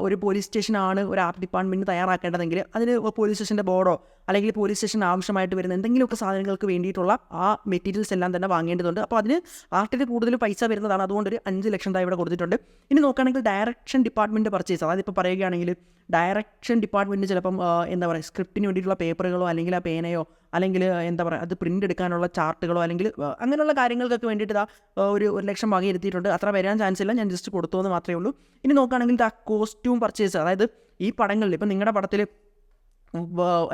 ഒരു പോലീസ് സ്റ്റേഷനാണ് ഒരു ആർട്ട് ഡിപ്പാർട്ട്മെന്റ് തയ്യാറാക്കേണ്ടതെങ്കിൽ അതിന് പോലീസ് സ്റ്റേഷന്റെ ബോർഡോ അല്ലെങ്കിൽ പോലീസ് സ്റ്റേഷൻ ആവശ്യമായിട്ട് വരുന്ന എന്തെങ്കിലുമൊക്കെ സാധനങ്ങൾക്ക് വേണ്ടിയിട്ടുള്ള ആ മെറ്റീരിയൽസ് എല്ലാം തന്നെ വാങ്ങേണ്ടതുണ്ട്. അപ്പോൾ അതിന് ആർട്ടിന് കൂടുതൽ പൈസ വരുന്നതാണ്. അതുകൊണ്ട് ഒരു അഞ്ച് ലക്ഷം രൂപ ഇവിടെ കൊടുത്തിട്ടുണ്ട്. ഇനി നോക്കുകയാണെങ്കിൽ ഡയറക്ഷൻ ഡിപ്പാർട്ട്മെന്റ് പർച്ചേസ് അതായത് ഇപ്പോൾ പറയുകയാണെങ്കിൽ ഡയറക്ഷൻ ഡിപ്പാർട്ട്മെന്റ് ചിലപ്പം എന്താ പറയുക സ്ക്രിപ്റ്റിന് വേണ്ടിയിട്ടുള്ള പേപ്പറുകളോ അല്ലെങ്കിൽ ആ പേനയോ അല്ലെങ്കിൽ എന്താ പറയുക അത് പ്രിന്റ് എടുക്കാനുള്ള ചാർട്ടുകളോ അല്ലെങ്കിൽ അങ്ങനെയുള്ള കാര്യങ്ങൾക്കൊക്കെ വേണ്ടിയിട്ട് ഇതാ ഒരു ഒരു ലക്ഷം വകയിരുത്തിയിട്ടുണ്ട് അത്ര വരാൻ ചാൻസ് ഇല്ല. ഞാൻ ജസ്റ്റ് കൊടുത്തു എന്ന് മാത്രമേ ഉള്ളൂ. ഇനി നോക്കുകയാണെങ്കിൽ ആ കോസ്റ്റ്യൂം പർച്ചേസ് അതായത് ഈ പടങ്ങളിൽ ഇപ്പം നിങ്ങളുടെ പടത്തിൽ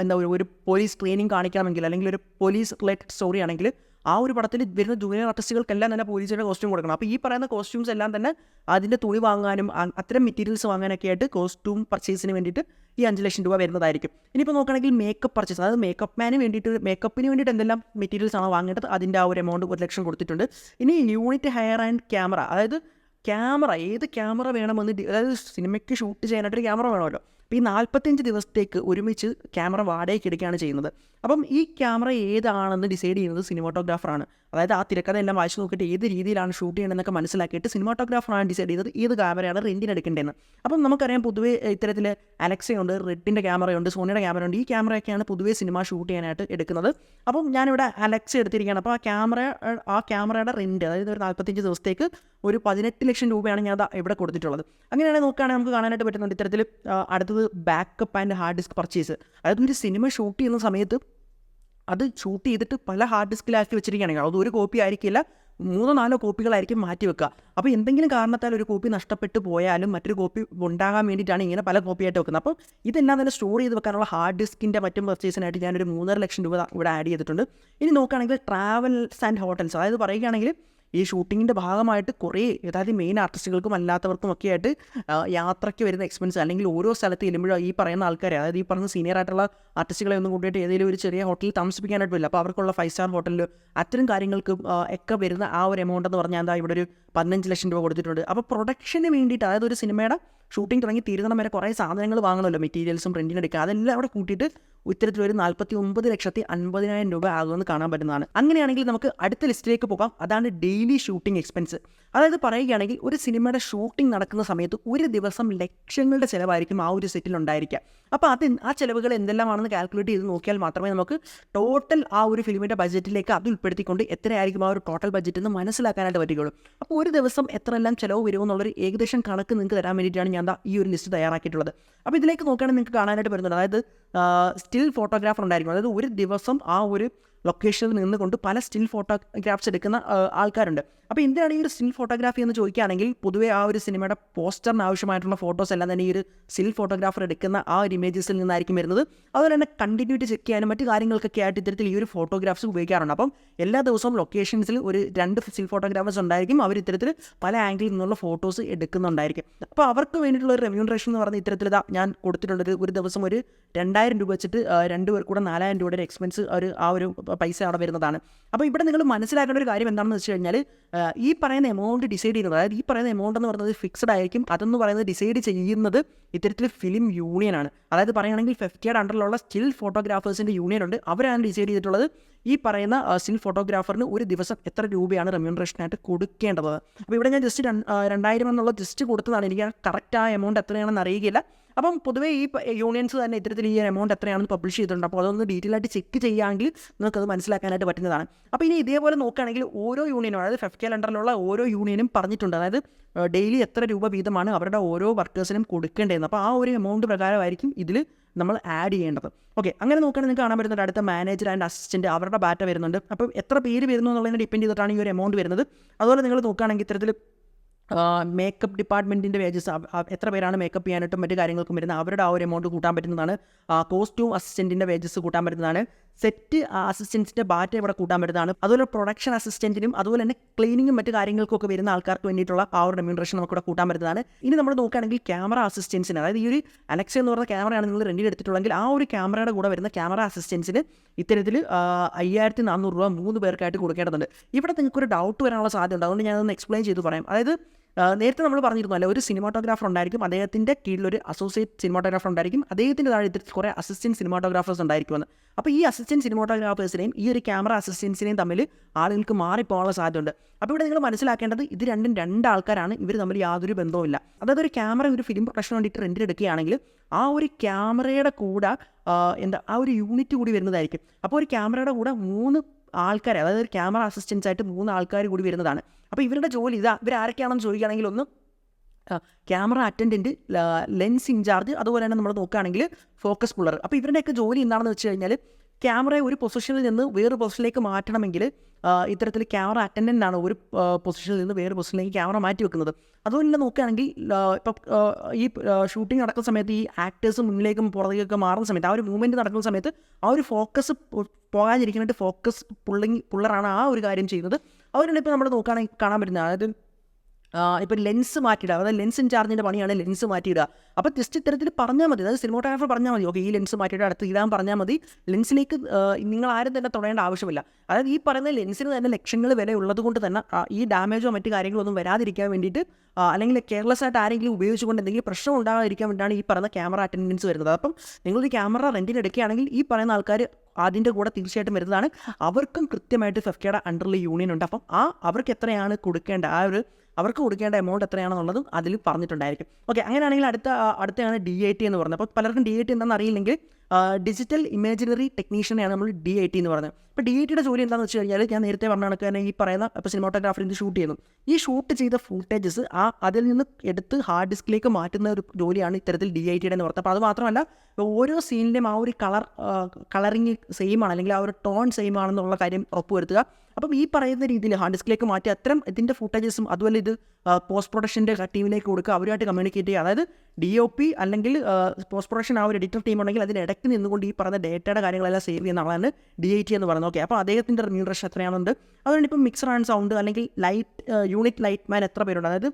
എന്താ ഒരു പോലീസ് ട്രെയിനിങ് കാണിക്കണമെങ്കിൽ അല്ലെങ്കിൽ ഒരു പോലീസ് റിലേറ്റഡ് സ്റ്റോറി ആണെങ്കിൽ ആ ഒരു പടത്തിൽ വരുന്ന ജൂനിയർ ആർട്ടിസ്റ്റുകൾക്കെല്ലാം തന്നെ പോലീസിന്റെ കോസ്റ്റ്യൂം കൊടുക്കണം. അപ്പോൾ ഈ പറയുന്ന കോസ്റ്റ്യൂംസ് എല്ലാം തന്നെ അതിന്റെ തുണി വാങ്ങാനും അത്തരം മെറ്റീരിയൽസ് വാങ്ങാനൊക്കെ ആയിട്ട് കോസ്റ്റ്യൂം പർച്ചേസിന് വേണ്ടിയിട്ട് ഈ അഞ്ച് ലക്ഷം രൂപ വരുന്നതായിരിക്കും. ഇനിയിപ്പോൾ നോക്കുകയാണെങ്കിൽ മേക്കപ്പ് പർച്ചേസ് അതായത് മേക്കപ്പ് മാന് വേണ്ടിയിട്ട് മേക്കപ്പിന് വേണ്ടിയിട്ട് എന്തെല്ലാം മെറ്റീരിയൽസ് ആണ് വാങ്ങേണ്ടത് അതിന്റെ ആ ഒരു എമൗണ്ട് ഒരു ലക്ഷം കൊടുത്തിട്ടുണ്ട്. ഇനി യൂണിറ്റ് ഹെയർ ആൻഡ് ക്യാമറ അതായത് ക്യാമറ ഏത് ക്യാമറ വേണമെന്ന് അതായത് സിനിമയ്ക്ക് ഷൂട്ട് ചെയ്യാനായിട്ടൊരു ക്യാമറ വേണമല്ലോ. അപ്പോൾ ഈ നാൽപ്പത്തഞ്ച് ദിവസത്തേക്ക് ഒരുമിച്ച് ക്യാമറ വാടകയ്ക്ക് എടുക്കുകയാണ് ചെയ്യുന്നത്. അപ്പം ഈ ക്യാമറ ഏതാണെന്ന് ഡിസൈഡ് ചെയ്യുന്നത് സിനിമാറ്റോഗ്രാഫറാണ് അതായത് ആ തിരക്കഥ എല്ലാം വായിച്ചു നോക്കിയിട്ട് ഏത് രീതിയിലാണ് ഷൂട്ട് ചെയ്യണമെന്നൊക്കെ മനസ്സിലാക്കിയിട്ട് സിനിമാറ്റോഗ്രാഫറാണ് ഡിസൈഡ് ചെയ്തത് ഏത് ക്യാമറയാണ് റെന്റിന് എടുക്കേണ്ടതെന്ന്. അപ്പം നമുക്കറിയാം പൊതുവേ ഇത്തരത്തിൽ അലക്സയുണ്ട് റെഡിന്റെ ക്യാമറയുണ്ട് സോണിയുടെ ക്യാമറയുണ്ട് ഈ ക്യാമറയൊക്കെയാണ് പൊതുവേ സിനിമ ഷൂട്ട് ചെയ്യാനായിട്ട് എടുക്കുന്നത്. അപ്പം ഞാനിവിടെ അലക്സ എടുത്തിരിക്കുകയാണ്. അപ്പോൾ ആ ക്യാമറ ആ ക്യാമറയുടെ റെന്റ് അതായത് ഒരു നാൽപ്പത്തഞ്ച് ദിവസത്തേക്ക് ഒരു പതിനെട്ട് ലക്ഷം രൂപയാണ് ഞാൻ ഇവിടെ കൊടുത്തിട്ടുള്ളത്. അങ്ങനെയാണെങ്കിൽ നോക്കുകയാണെങ്കിൽ നമുക്ക് കാണാനായിട്ട് പറ്റുന്നുണ്ട് ഇത്തരത്തിൽ ആ, backup and hard disk purchase അതായത് ഒരു സിനിമ ഷൂട്ട് ചെയ്യുന്ന സമയത്ത് അത് ഷൂട്ട് ചെയ്തിട്ട് പല ഹാർഡ് ഡിസ്കിലാക്കി വെച്ചിരിക്കുകയാണെങ്കിൽ അത് ഒരു കോപ്പി ആയിരിക്കില്ല മൂന്നോ നാലോ കോപ്പികളായിരിക്കും മാറ്റി വെക്കുക. അപ്പോൾ എന്തെങ്കിലും കാരണത്താൽ ഒരു കോപ്പി നഷ്ടപ്പെട്ടു പോയാലും മറ്റൊരു കോപ്പി ഉണ്ടാകാൻ വേണ്ടിയിട്ടാണ് ഇങ്ങനെ പല കോപ്പിയായിട്ട് വെക്കുന്നത്. അപ്പോൾ ഇതെല്ലാം തന്നെ സ്റ്റോർ ചെയ്ത് വെക്കാനുള്ള ഹാർഡ് ഡിസ്കിന്റെ മറ്റും പർച്ചേസിനായിട്ട് ഞാനൊരു മൂന്നര ലക്ഷം രൂപ ഇവിടെ ആഡ് ചെയ്തിട്ടുണ്ട്. ഇനി നോക്കുകയാണെങ്കിൽ ട്രാവൽസ് ആൻഡ് ഹോട്ടൽസ് അതായത് പറയുകയാണെങ്കിൽ ഈ ഷൂട്ടിങ്ങിന്റെ ഭാഗമായിട്ട് കുറേ അതായത് മെയിൻ ആർട്ടിസ്റ്റുകൾക്കും അല്ലാത്തവർക്കും ഒക്കെ ആയിട്ട് യാത്രയ്ക്ക് വരുന്ന എക്സ്പെൻസ് അല്ലെങ്കിൽ ഓരോ സ്ഥലത്ത് ചെല്ലുമ്പോഴും ഈ പറയുന്ന ആൾക്കാർ അതായത് ഈ പറഞ്ഞ സീനിയർ ആയിട്ടുള്ള ആർട്ടിസ്റ്റുകളെ ഒന്നും കൂട്ടിയിട്ട് ഏതെങ്കിലും ഒരു ചെറിയ ഹോട്ടലിൽ താമസിപ്പിക്കാനായിട്ട് വരില്ല. അപ്പോൾ അവർക്കുള്ള ഫൈവ് സ്റ്റാർ ഹോട്ടലിൽ അത്തരം കാര്യങ്ങൾക്ക് ഒക്കെ വരുന്ന ആ ഒരു എമൗണ്ട് എന്ന് പറഞ്ഞാൽ എന്താ ഇവിടെ ഒരു പതിനഞ്ച് ലക്ഷം രൂപ കൊടുത്തിട്ടുണ്ട്. അപ്പോൾ പ്രൊഡക്ഷന് വേണ്ടിയിട്ട് അതായത് ഒരു സിനിമയുടെ ഷൂട്ടിംഗ് തുടങ്ങി തീരുന്ന വരെ കുറേ സാധനങ്ങൾ വാങ്ങണമല്ലോ മെറ്റീരിയൽസും പ്രിന്റിന് എടുക്കുക അതെല്ലാം അവിടെ കൂട്ടിയിട്ട് ഇത്തരത്തിൽ ഒരു നാൽപ്പത്തി ഒമ്പത് ലക്ഷത്തി അൻപതിനായിരം രൂപ ആകുമെന്ന് കാണാൻ പറ്റുന്നതാണ്. അങ്ങനെയാണെങ്കിൽ നമുക്ക് അടുത്ത ലിസ്റ്റിലേക്ക് പോകാം. അതാണ് ഡെയിലി ഷൂട്ടിംഗ് എക്സ്പെൻസ് അതായത് പറയുകയാണെങ്കിൽ ഒരു സിനിമയുടെ ഷൂട്ടിംഗ് നടക്കുന്ന സമയത്ത് ഒരു ദിവസം ലക്ഷങ്ങളുടെ ചിലവായിരിക്കും ആ ഒരു സെറ്റിൽ ഉണ്ടായിരിക്കുക. അപ്പോൾ അത് ആ ചിലവുകൾ എന്തെല്ലാമാണെന്ന് കാൽക്കുലേറ്റ് ചെയ്ത് നോക്കിയാൽ മാത്രമേ നമുക്ക് ടോട്ടൽ ആ ഒരു ഫിലിമിന്റെ ബജറ്റിലേക്ക് അത് ഉൾപ്പെടുത്തിക്കൊണ്ട് എത്രയായിരിക്കും ആ ഒരു ടോട്ടൽ ബജറ്റ് എന്ന് മനസ്സിലാക്കാനായിട്ട് പറ്റുകയുള്ളൂ. അപ്പോൾ ഒരു ദിവസം എത്രയെല്ലാം ചിലവ് വരുമെന്നുള്ളൊരു ഏകദേശം കണക്ക് നിങ്ങൾക്ക് തരാൻ വേണ്ടിയിട്ടാണ് ഞാൻ ഈ ഒരു ലിസ്റ്റ് തയ്യാറാക്കിയിട്ടുള്ളത്. അപ്പോൾ ഇതിലേക്ക് നോക്കുകയാണെങ്കിൽ നിങ്ങൾക്ക് കാണാനായിട്ട് വരുന്നത് അതായത് സ്റ്റിൽ ഫോട്ടോഗ്രാഫർ ഉണ്ടായിരിക്കും. അതായത് ഒരു ദിവസം ആ ഒരു ലൊക്കേഷനിൽ നിന്നുകൊണ്ട് പല സ്റ്റിൽ ഫോട്ടോഗ്രാഫ്സ് എടുക്കുന്ന ആൾക്കാരുണ്ട്. അപ്പോൾ എന്തിനാണ് ഈ ഒരു സ്റ്റിൽ ഫോട്ടോഗ്രാഫി എന്ന് ചോദിക്കുകയാണെങ്കിൽ പൊതുവെ ആ ഒരു സിനിമയുടെ പോസ്റ്ററിന് ആവശ്യമായിട്ടുള്ള ഫോട്ടോസ് എല്ലാം തന്നെ ഈ ഒരു സ്റ്റിൽ ഫോട്ടോഗ്രാഫർ എടുക്കുന്ന ആ ഒരു ഇമേജസിൽ നിന്നായിരിക്കും വരുന്നത്. അതുപോലെ തന്നെ കണ്ടിന്യൂറ്റി ചെക്ക് ചെയ്യാനും മറ്റു കാര്യങ്ങൾക്കൊക്കെ ആയിട്ട് ഇത്തരത്തിൽ ഈ ഒരു ഫോട്ടോഗ്രാഫ്സ് ഉപയോഗിക്കാറുണ്ട്. അപ്പം എല്ലാ ദിവസവും ലൊക്കേഷൻസിൽ ഒരു രണ്ട് സ്റ്റിൽ ഫോട്ടോഗ്രാഫേഴ്സ് ഉണ്ടായിരിക്കും. അവർ ഇത്തരത്തിൽ പല ആംഗിളിൽ നിന്നുള്ള ഫോട്ടോസ് എടുക്കുന്നുണ്ടായിരിക്കും. അപ്പോൾ അവർക്ക് വേണ്ടിയിട്ടുള്ള ഒരു റെമ്യൂണറേഷൻ എന്ന് പറഞ്ഞാൽ ഇത്തരത്തിൽ ഞാൻ കൊടുത്തിട്ടുള്ളത്. ഒരു ദിവസം ഒരു രണ്ടായിരം രൂപ വെച്ചിട്ട് രണ്ട് പേർ കൂടെ നാലായിരം രൂപയുടെ എക്സ്പെൻസ് ഒരു ആ ഒരു പൈസ അവിടെ വരുന്നതാണ്. അപ്പോൾ ഇവിടെ നിങ്ങൾ മനസ്സിലാക്കേണ്ട ഒരു കാര്യം എന്താണെന്ന് വെച്ച് കഴിഞ്ഞാൽ ഈ പറയുന്ന എമൗണ്ട് ഡിസൈഡ് ചെയ്യുന്നത് അതായത് ഈ പറയുന്ന എമൗണ്ട് എന്ന് പറയുന്നത് ഫിക്സഡ് ആയിരിക്കും. അതെന്ന് പറയുന്നത് ഡിസൈഡ് ചെയ്യുന്നത് ഇത്തരത്തിൽ ഫിലിം യൂണിയനാണ് അതായത് പറയുകയാണെങ്കിൽ ഫെഫ്റ്റിയുടെ അണ്ടറിലുള്ള സ്റ്റിൽ ഫോട്ടോഗ്രാഫേഴ്സിന്റെ യൂണിയൻ ഉണ്ട്. അവരാണ് ഡിസൈഡ് ചെയ്തിട്ടുള്ളത്. ഈ പറയുന്ന സ്റ്റിൽ ഫോട്ടോഗ്രാഫറിന് ഒരു ദിവസം എത്ര രൂപയാണ് റെമ്യൂണറേഷനായിട്ട് കൊടുക്കേണ്ടത്? അപ്പോൾ ഇവിടെ ഞാൻ ജസ്റ്റ് രണ്ടായിരം എന്നുള്ള ജസ്റ്റ് കൊടുത്തതാണ്. എനിക്ക് കറക്റ്റ് ആ എമൗണ്ട് എത്രയാണെന്ന് അറിയുകയില്ല. അപ്പം പൊതുവേ ഈ യൂണിയൻസ് തന്നെ ഇത്തരത്തിൽ ഈ എമൗണ്ട് എത്രയാണെന്ന് പബ്ലിഷ് ചെയ്തിട്ടുണ്ട്. അപ്പോൾ അതൊന്ന് ഡീറ്റെയിൽ ആയിട്ട് ചെക്ക് ചെയ്യുകയാണെങ്കിൽ അത് മനസ്സിലാക്കാനായിട്ട് പറ്റുന്നതാണ്. അപ്പോൾ ഇനി ഇതേപോലെ നോക്കുകയാണെങ്കിൽ ഓരോ യൂണിയനും അതായത് ഫെഫ്കെ അണ്ടറിലുള്ള ഓരോ യൂണിയനും പറഞ്ഞിട്ടുണ്ട്. അതായത് ഡെയിലി എത്ര രൂപ വീതമാണ് അവരുടെ ഓരോ വർക്കേഴ്സിനും കൊടുക്കേണ്ടതെന്ന്. അപ്പോൾ ആ ഒരു എമൗണ്ട് പ്രകാരമായിരിക്കും ഇതിൽ നമ്മൾ ആഡ് ചെയ്യേണ്ടത്. ഓക്കെ അങ്ങനെ നോക്കുകയാണെങ്കിൽ നിങ്ങൾക്ക് കാണാൻ പറ്റുന്നുണ്ട് അടുത്ത മാനേജർ ആൻഡ് അസിസ്റ്റന്റ് അവരുടെ ബാറ്റ വരുന്നുണ്ട്. അപ്പോൾ എത്ര പേര് വരുന്നു എന്നുള്ളതിനെ ഡിപ്പെൻഡ് ചെയ്തിട്ടാണ് ഈ ഒരു എമൗണ്ട് വരുന്നത്. അതുപോലെ നിങ്ങൾ നോക്കുകയാണെങ്കിൽ ഇത്തരത്തിൽ മേക്കപ്പ് ഡിപ്പാർട്ട്മെന്റിന്റെ വേജസ് എത്ര പേരാണ് മേക്കപ്പ് ചെയ്യാനായിട്ടും മറ്റു കാര്യങ്ങൾക്കും വരുന്നത്? അവരുടെ ആ ഒരു എമൗണ്ട് കൂട്ടാൻ പറ്റുന്നതാണ്. കോസ്റ്റ്യൂം അസിസ്റ്റന്റിന്റെ വേജസ് കൂട്ടാൻ പറ്റുന്നതാണ്. സെറ്റ് അസിസ്റ്റൻസിന്റെ ബാറ്റ ഇവിടെ കൂട്ടാൻ പറ്റുന്നതാണ്. അതുപോലെ പ്രൊഡക്ഷൻ അസിസ്റ്റന്റിനും അതുപോലെ തന്നെ ക്ലീനിങ്ങും മറ്റു കാര്യങ്ങൾക്കൊക്കെ വരുന്ന ആൾക്കാർക്ക് വേണ്ടിയിട്ടുള്ള ആ ഒരു റെമ്യൂണറേഷൻ നമുക്കിവിടെ കൂട്ടാൻ പറ്റുന്നതാണ്. ഇനി നമ്മൾ നോക്കുകയാണെങ്കിൽ ക്യാമറ അസിസ്റ്റൻസിന് അതായത് ഈ ഒരു അലക്സ എന്ന് പറയുന്ന ക്യാമറയാണ് നിങ്ങൾ റെന്റിൽ എടുത്തിട്ടുള്ളെങ്കിൽ ആ ഒരു ക്യാമറയുടെ കൂടെ വരുന്ന ക്യാമറ അസിസ്റ്റൻസിന് ഇത്തരത്തിൽ അയ്യായിരത്തി നാനൂറ് രൂപ മൂന്ന് പേർക്കായിട്ട് കൊടുക്കേണ്ടതുണ്ട്. ഇവിടെ നിങ്ങൾക്ക് ഒരു ഡൗട്ട് വരാനുള്ള സാധ്യത ഉണ്ട്. അതുകൊണ്ട് ഞാനൊന്ന് എക്സ്പ്ലെയിൻ ചെയ്ത് പറയാം. അതായത് നേരത്തെ നമ്മൾ പറഞ്ഞിരുന്നു അല്ല ഒരു സിനിമാറ്റോഗ്രാഫർ ഉണ്ടായിരിക്കും അദ്ദേഹത്തിന്റെ കീഴിൽ ഒരു അസോസിയേറ്റ് സിനിമാറ്റോഗ്രാഫർ ഉണ്ടായിരിക്കും അദ്ദേഹത്തിന്റെ താഴെ കുറേ അസിസ്റ്റന്റ് സിനിമാറ്റോഗ്രാഫേഴ്സ് ഉണ്ടായിരിക്കുമെന്ന്. അപ്പോൾ ഈ അസിസ്റ്റന്റ് സിനിമാറ്റോഗ്രാഫേഴ്സിനെയും ഈ ഒരു ക്യാമറ അസിസ്റ്റൻസിനെയും തമ്മിൽ ആളുകൾക്ക് മാറിപ്പോകാനുള്ള സാധ്യതയുണ്ട്. അപ്പോൾ ഇവിടെ നിങ്ങൾ മനസ്സിലാക്കേണ്ടത് ഇത് രണ്ടും രണ്ട് ആൾക്കാരാണ് ഇവർ തമ്മിൽ യാതൊരു ബന്ധവുമില്ല. അതായത് ഒരു ക്യാമറ ഒരു ഫിലിം പ്രൊഡക്ഷൻ വേണ്ടിയിട്ട് റെന്റിൽ എടുക്കുകയാണെങ്കിൽ ആ ഒരു ക്യാമറയുടെ കൂടെ എന്താ ആ ഒരു യൂണിറ്റ് കൂടി വരുന്നതായിരിക്കും. അപ്പോൾ ഒരു ക്യാമറയുടെ കൂടെ മൂന്ന് ആൾക്കാർ അതായത് ഒരു ക്യാമറ അസിസ്റ്റൻസ് ആയിട്ട് മൂന്ന് ആൾക്കാർ കൂടി വരുന്നതാണ്. അപ്പോൾ ഇവരുടെ ജോലി ഇതാ. ഇവർ ആരൊക്കെയാണെന്ന് ചോദിക്കുകയാണെങ്കിൽ ഒന്ന് ക്യാമറ അറ്റൻഡന്റ് ലെൻസ് ഇൻചാർജ് അതുപോലെ തന്നെ നമ്മൾ നോക്കുകയാണെങ്കിൽ ഫോക്കസ് പുള്ളർ അപ്പോൾ ഇവരുടെയൊക്കെ ജോലി എന്താണെന്ന് വെച്ച് കഴിഞ്ഞാൽ ക്യാമറയെ ഒരു പൊസിഷനിൽ നിന്ന് വേറെ പൊസിഷനിലേക്ക് മാറ്റണമെങ്കിൽ ഇത്തരത്തിൽ ക്യാമറ അറ്റൻഡന്റ് ആണ് ഒരു പൊസിഷനിൽ നിന്ന് വേറെ പൊസിഷനിലേക്ക് ക്യാമറ മാറ്റി വെക്കുന്നത്. അതുപോലെ നോക്കുകയാണെങ്കിൽ ഇപ്പം ഈ ഷൂട്ടിംഗ് നടക്കുന്ന സമയത്ത് ഈ ആക്ടേഴ്സ് മുന്നിലേക്കും പുറത്തേക്കൊക്കെ മാറുന്ന സമയത്ത് ആ ഒരു മൂവ്മെന്റ് നടക്കുന്ന സമയത്ത് ആ ഒരു ഫോക്കസ് പോകാതിരിക്കാനായിട്ട് ഫോക്കസ് പുള്ളിങ് പുള്ളറാണ് ആ ഒരു കാര്യം ചെയ്യുന്നത്. അവരാണ് ഇപ്പോൾ നമ്മൾ നോക്കുകയാണെങ്കിൽ കാണാൻ പറ്റുന്നത് അതായത് ഇപ്പം ലെൻസ് മാറ്റിയിടുക അതായത് ലെൻസ് ഇൻചാർജിന്റെ പണിയാണ് ലെൻസ് മാറ്റിയിടുക. അപ്പോൾ ജസ്റ്റ് ഇത്തരത്തിൽ പറഞ്ഞാൽ മതി. അതായത് സിനിമോഗ്രാഫർ പറഞ്ഞാൽ മതി. ഓക്കെ ഈ ലെൻസ് മാറ്റിയിട്ട് അടുത്ത് ഇടാൻ പറഞ്ഞാൽ മതി. ലെൻസിലേക്ക് നിങ്ങൾ ആരും തന്നെ തുടയേണ്ട ആവശ്യമില്ല. അതായത് ഈ പറയുന്ന ലെൻസിന് തന്നെ ലക്ഷങ്ങൾ വില ഉള്ളത് കൊണ്ട് തന്നെ ഈ ഡാമേജോ മറ്റു കാര്യങ്ങളോ ഒന്നും വരാതിരിക്കാൻ വേണ്ടിയിട്ട് അല്ലെങ്കിൽ കെയർലെസ് ആയിട്ട് ആരെങ്കിലും ഉപയോഗിച്ചുകൊണ്ട് എന്തെങ്കിലും പ്രശ്നം ഉണ്ടാകാതിരിക്കാൻ വേണ്ടിയാണ് ഈ പറയുന്ന ക്യാമറ അറ്റൻഡൻസ് വരുന്നത്. അപ്പം നിങ്ങളൊരു ക്യാമറ റെന്റിന് എടുക്കുകയാണെങ്കിൽ ഈ പറയുന്ന ആൾക്കാർ അതിന്റെ കൂടെ തീർച്ചയായിട്ടും വരുന്നതാണ്. അവർക്കും കൃത്യമായിട്ട് ഫെഫ്കയുടെ അണ്ടറിൽ യൂണിയൻ ഉണ്ട്. അപ്പം ആ അവർക്ക് എത്രയാണ് കൊടുക്കേണ്ട? ആ ഒരു അവർക്ക് കൊടുക്കേണ്ട എമൗണ്ട് എത്രയാണെന്നുള്ളതും അതിൽ പറഞ്ഞിട്ടുണ്ടായിരിക്കും. ഓക്കെ അങ്ങനെയാണെങ്കിൽ അടുത്ത അടുത്തയാണ് ഡി ഐ ടി എന്ന് പറയുന്നത്. അപ്പോൾ പലർക്കും ഡി ഐ ടി എന്താണെന്ന് അറിയില്ലെങ്കിൽ ഡിജിറ്റൽ ഇമേജിനറി ടെക്നീഷ്യനെയാണ് നമ്മൾ ഡി ഐ ടി എന്ന് പറയുന്നത്. അപ്പോൾ ഡി ഐ ടിയുടെ ജോലി എന്താണെന്ന് വെച്ച് കഴിഞ്ഞാൽ ഞാൻ നേരത്തെ പറഞ്ഞ കണക്ക് തന്നെ ഈ പറയുന്ന ഇപ്പോൾ സിനിമാട്ടോഗ്രാഫർ ഇത് ഷൂട്ട് ചെയ്യുന്നു. ഈ ഷൂട്ട് ചെയ്ത ഫൂട്ടേജസ് ആ അതിൽ നിന്ന് എടുത്ത് ഹാർഡ് ഡിസ്കിലേക്ക് മാറ്റുന്ന ഒരു ജോലിയാണ് ഇത്തരത്തിൽ ഡി ഐ ടിയുടെ എന്ന് പറയുന്നത്. അപ്പോൾ അത് മാത്രമല്ല ഓരോ സീനിന്റെയും ആ ഒരു കളർ കളറിങ് സെയിം ആണ് അല്ലെങ്കിൽ ആ ഒരു ടോൺ സെയിം ആണെന്നുള്ള കാര്യം ഉറപ്പുവരുത്തുക. അപ്പം ഈ പറയുന്ന രീതിയിൽ ഹാർഡ് ഡിസ്കിലേക്ക് മാറ്റി അത്തരം ഇതിന്റെ ഫുട്ടേജസും അതുപോലെ ഇത് പോസ്റ്റ് പ്രൊഡക്ഷന്റെ ടീമിലേക്ക് കൊടുക്കുക അവരുമായിട്ട് കമ്മ്യൂണിക്കേറ്റ് ചെയ്യുക. അതായത് ഡി ഒ പി അല്ലെങ്കിൽ പോസ്റ്റ് പ്രൊഡക്ഷൻ ആ ഒരു എഡിറ്റർ ടീം ഉണ്ടെങ്കിൽ അതിന് ഇടയ്ക്ക് നിന്നുകൊണ്ട് ഈ പറഞ്ഞ ഡേറ്റയുടെ കാര്യങ്ങളെല്ലാം സേവ് ചെയ്യുന്ന ആളാണ് ഡി ഐ ടി എന്ന് പറയുന്നത്. ഓക്കെ അപ്പോൾ അദ്ദേഹത്തിന്റെ റിമ്യൂണറേഷൻ എത്രയാണെന്നുണ്ട്? അതുകൊണ്ട് ഇപ്പം മിക്സർ ആൻഡ് സൗണ്ട് അല്ലെങ്കിൽ ലൈറ്റ് യൂണിറ്റ് ലൈറ്റ് മാൻ എത്ര പേരുണ്ട്? അതായത്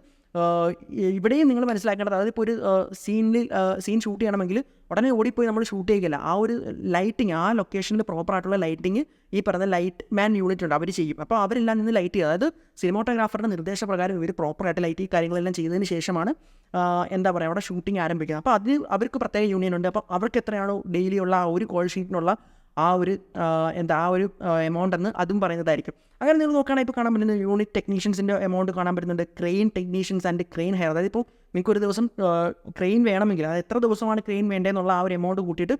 ഇവിടെയും നിങ്ങൾ മനസ്സിലാക്കേണ്ടത് അതായത് ഇപ്പോൾ ഒരു സീനിൽ സീൻ ഷൂട്ട് ചെയ്യണമെങ്കിൽ ഉടനെ ഓടിപ്പോയി നമ്മൾ ഷൂട്ട് ചെയ്യുകയില്ല ആ ഒരു ലൈറ്റിങ് ആ ലൊക്കേഷനിൽ പ്രോപ്പറായിട്ടുള്ള ലൈറ്റിങ് ഈ പറഞ്ഞ ലൈറ്റ് മാൻ യൂണിറ്റ് ഉണ്ട്. അവർ ചെയ്യും. അപ്പോൾ അവരെല്ലാം നിന്ന് ലൈറ്റ് ചെയ്യുക. അതായത് സിനിമോട്ടോഗ്രാഫറുടെ നിർദ്ദേശപ്രകാരം ഇവർ പ്രോപ്പറായിട്ട് ലൈറ്റ് ഈ കാര്യങ്ങളെല്ലാം ചെയ്തതിന് ശേഷമാണ് എന്താ പറയുക അവിടെ ഷൂട്ടിംഗ് ആരംഭിക്കുന്നത്. അപ്പോൾ അതിന് അവർക്ക് പ്രത്യേക യൂണിയൻ ഉണ്ട്. അപ്പോൾ അവർക്ക് എത്രയാണോ ഡെയിലി ഉള്ള ആ ഒരു കോൾ ഷീറ്റിനുള്ള ആ ഒരു എന്താ ആ ഒരു എമൗണ്ട് എന്ന് അതും പറയുന്നതായിരിക്കും. അങ്ങനെ നിങ്ങൾ നോക്കുകയാണെങ്കിൽ ഇപ്പോൾ കാണാൻ പറ്റുന്നത് യൂണിറ്റ് ടെക്നീഷ്യൻസിന്റെ എമൗണ്ട് കാണാൻ പറ്റുന്നുണ്ട്. Crane technicians and crane hire അതായത് ഇപ്പോൾ നിങ്ങൾക്ക് ഒരു ദിവസം ക്രെയിൻ വേണമെങ്കിൽ അത് എത്ര ദിവസമാണ് ക്രെയിൻ വേണ്ടതെന്നുള്ള ആ ഒരു എമൗണ്ട് കൂട്ടിയിട്ട്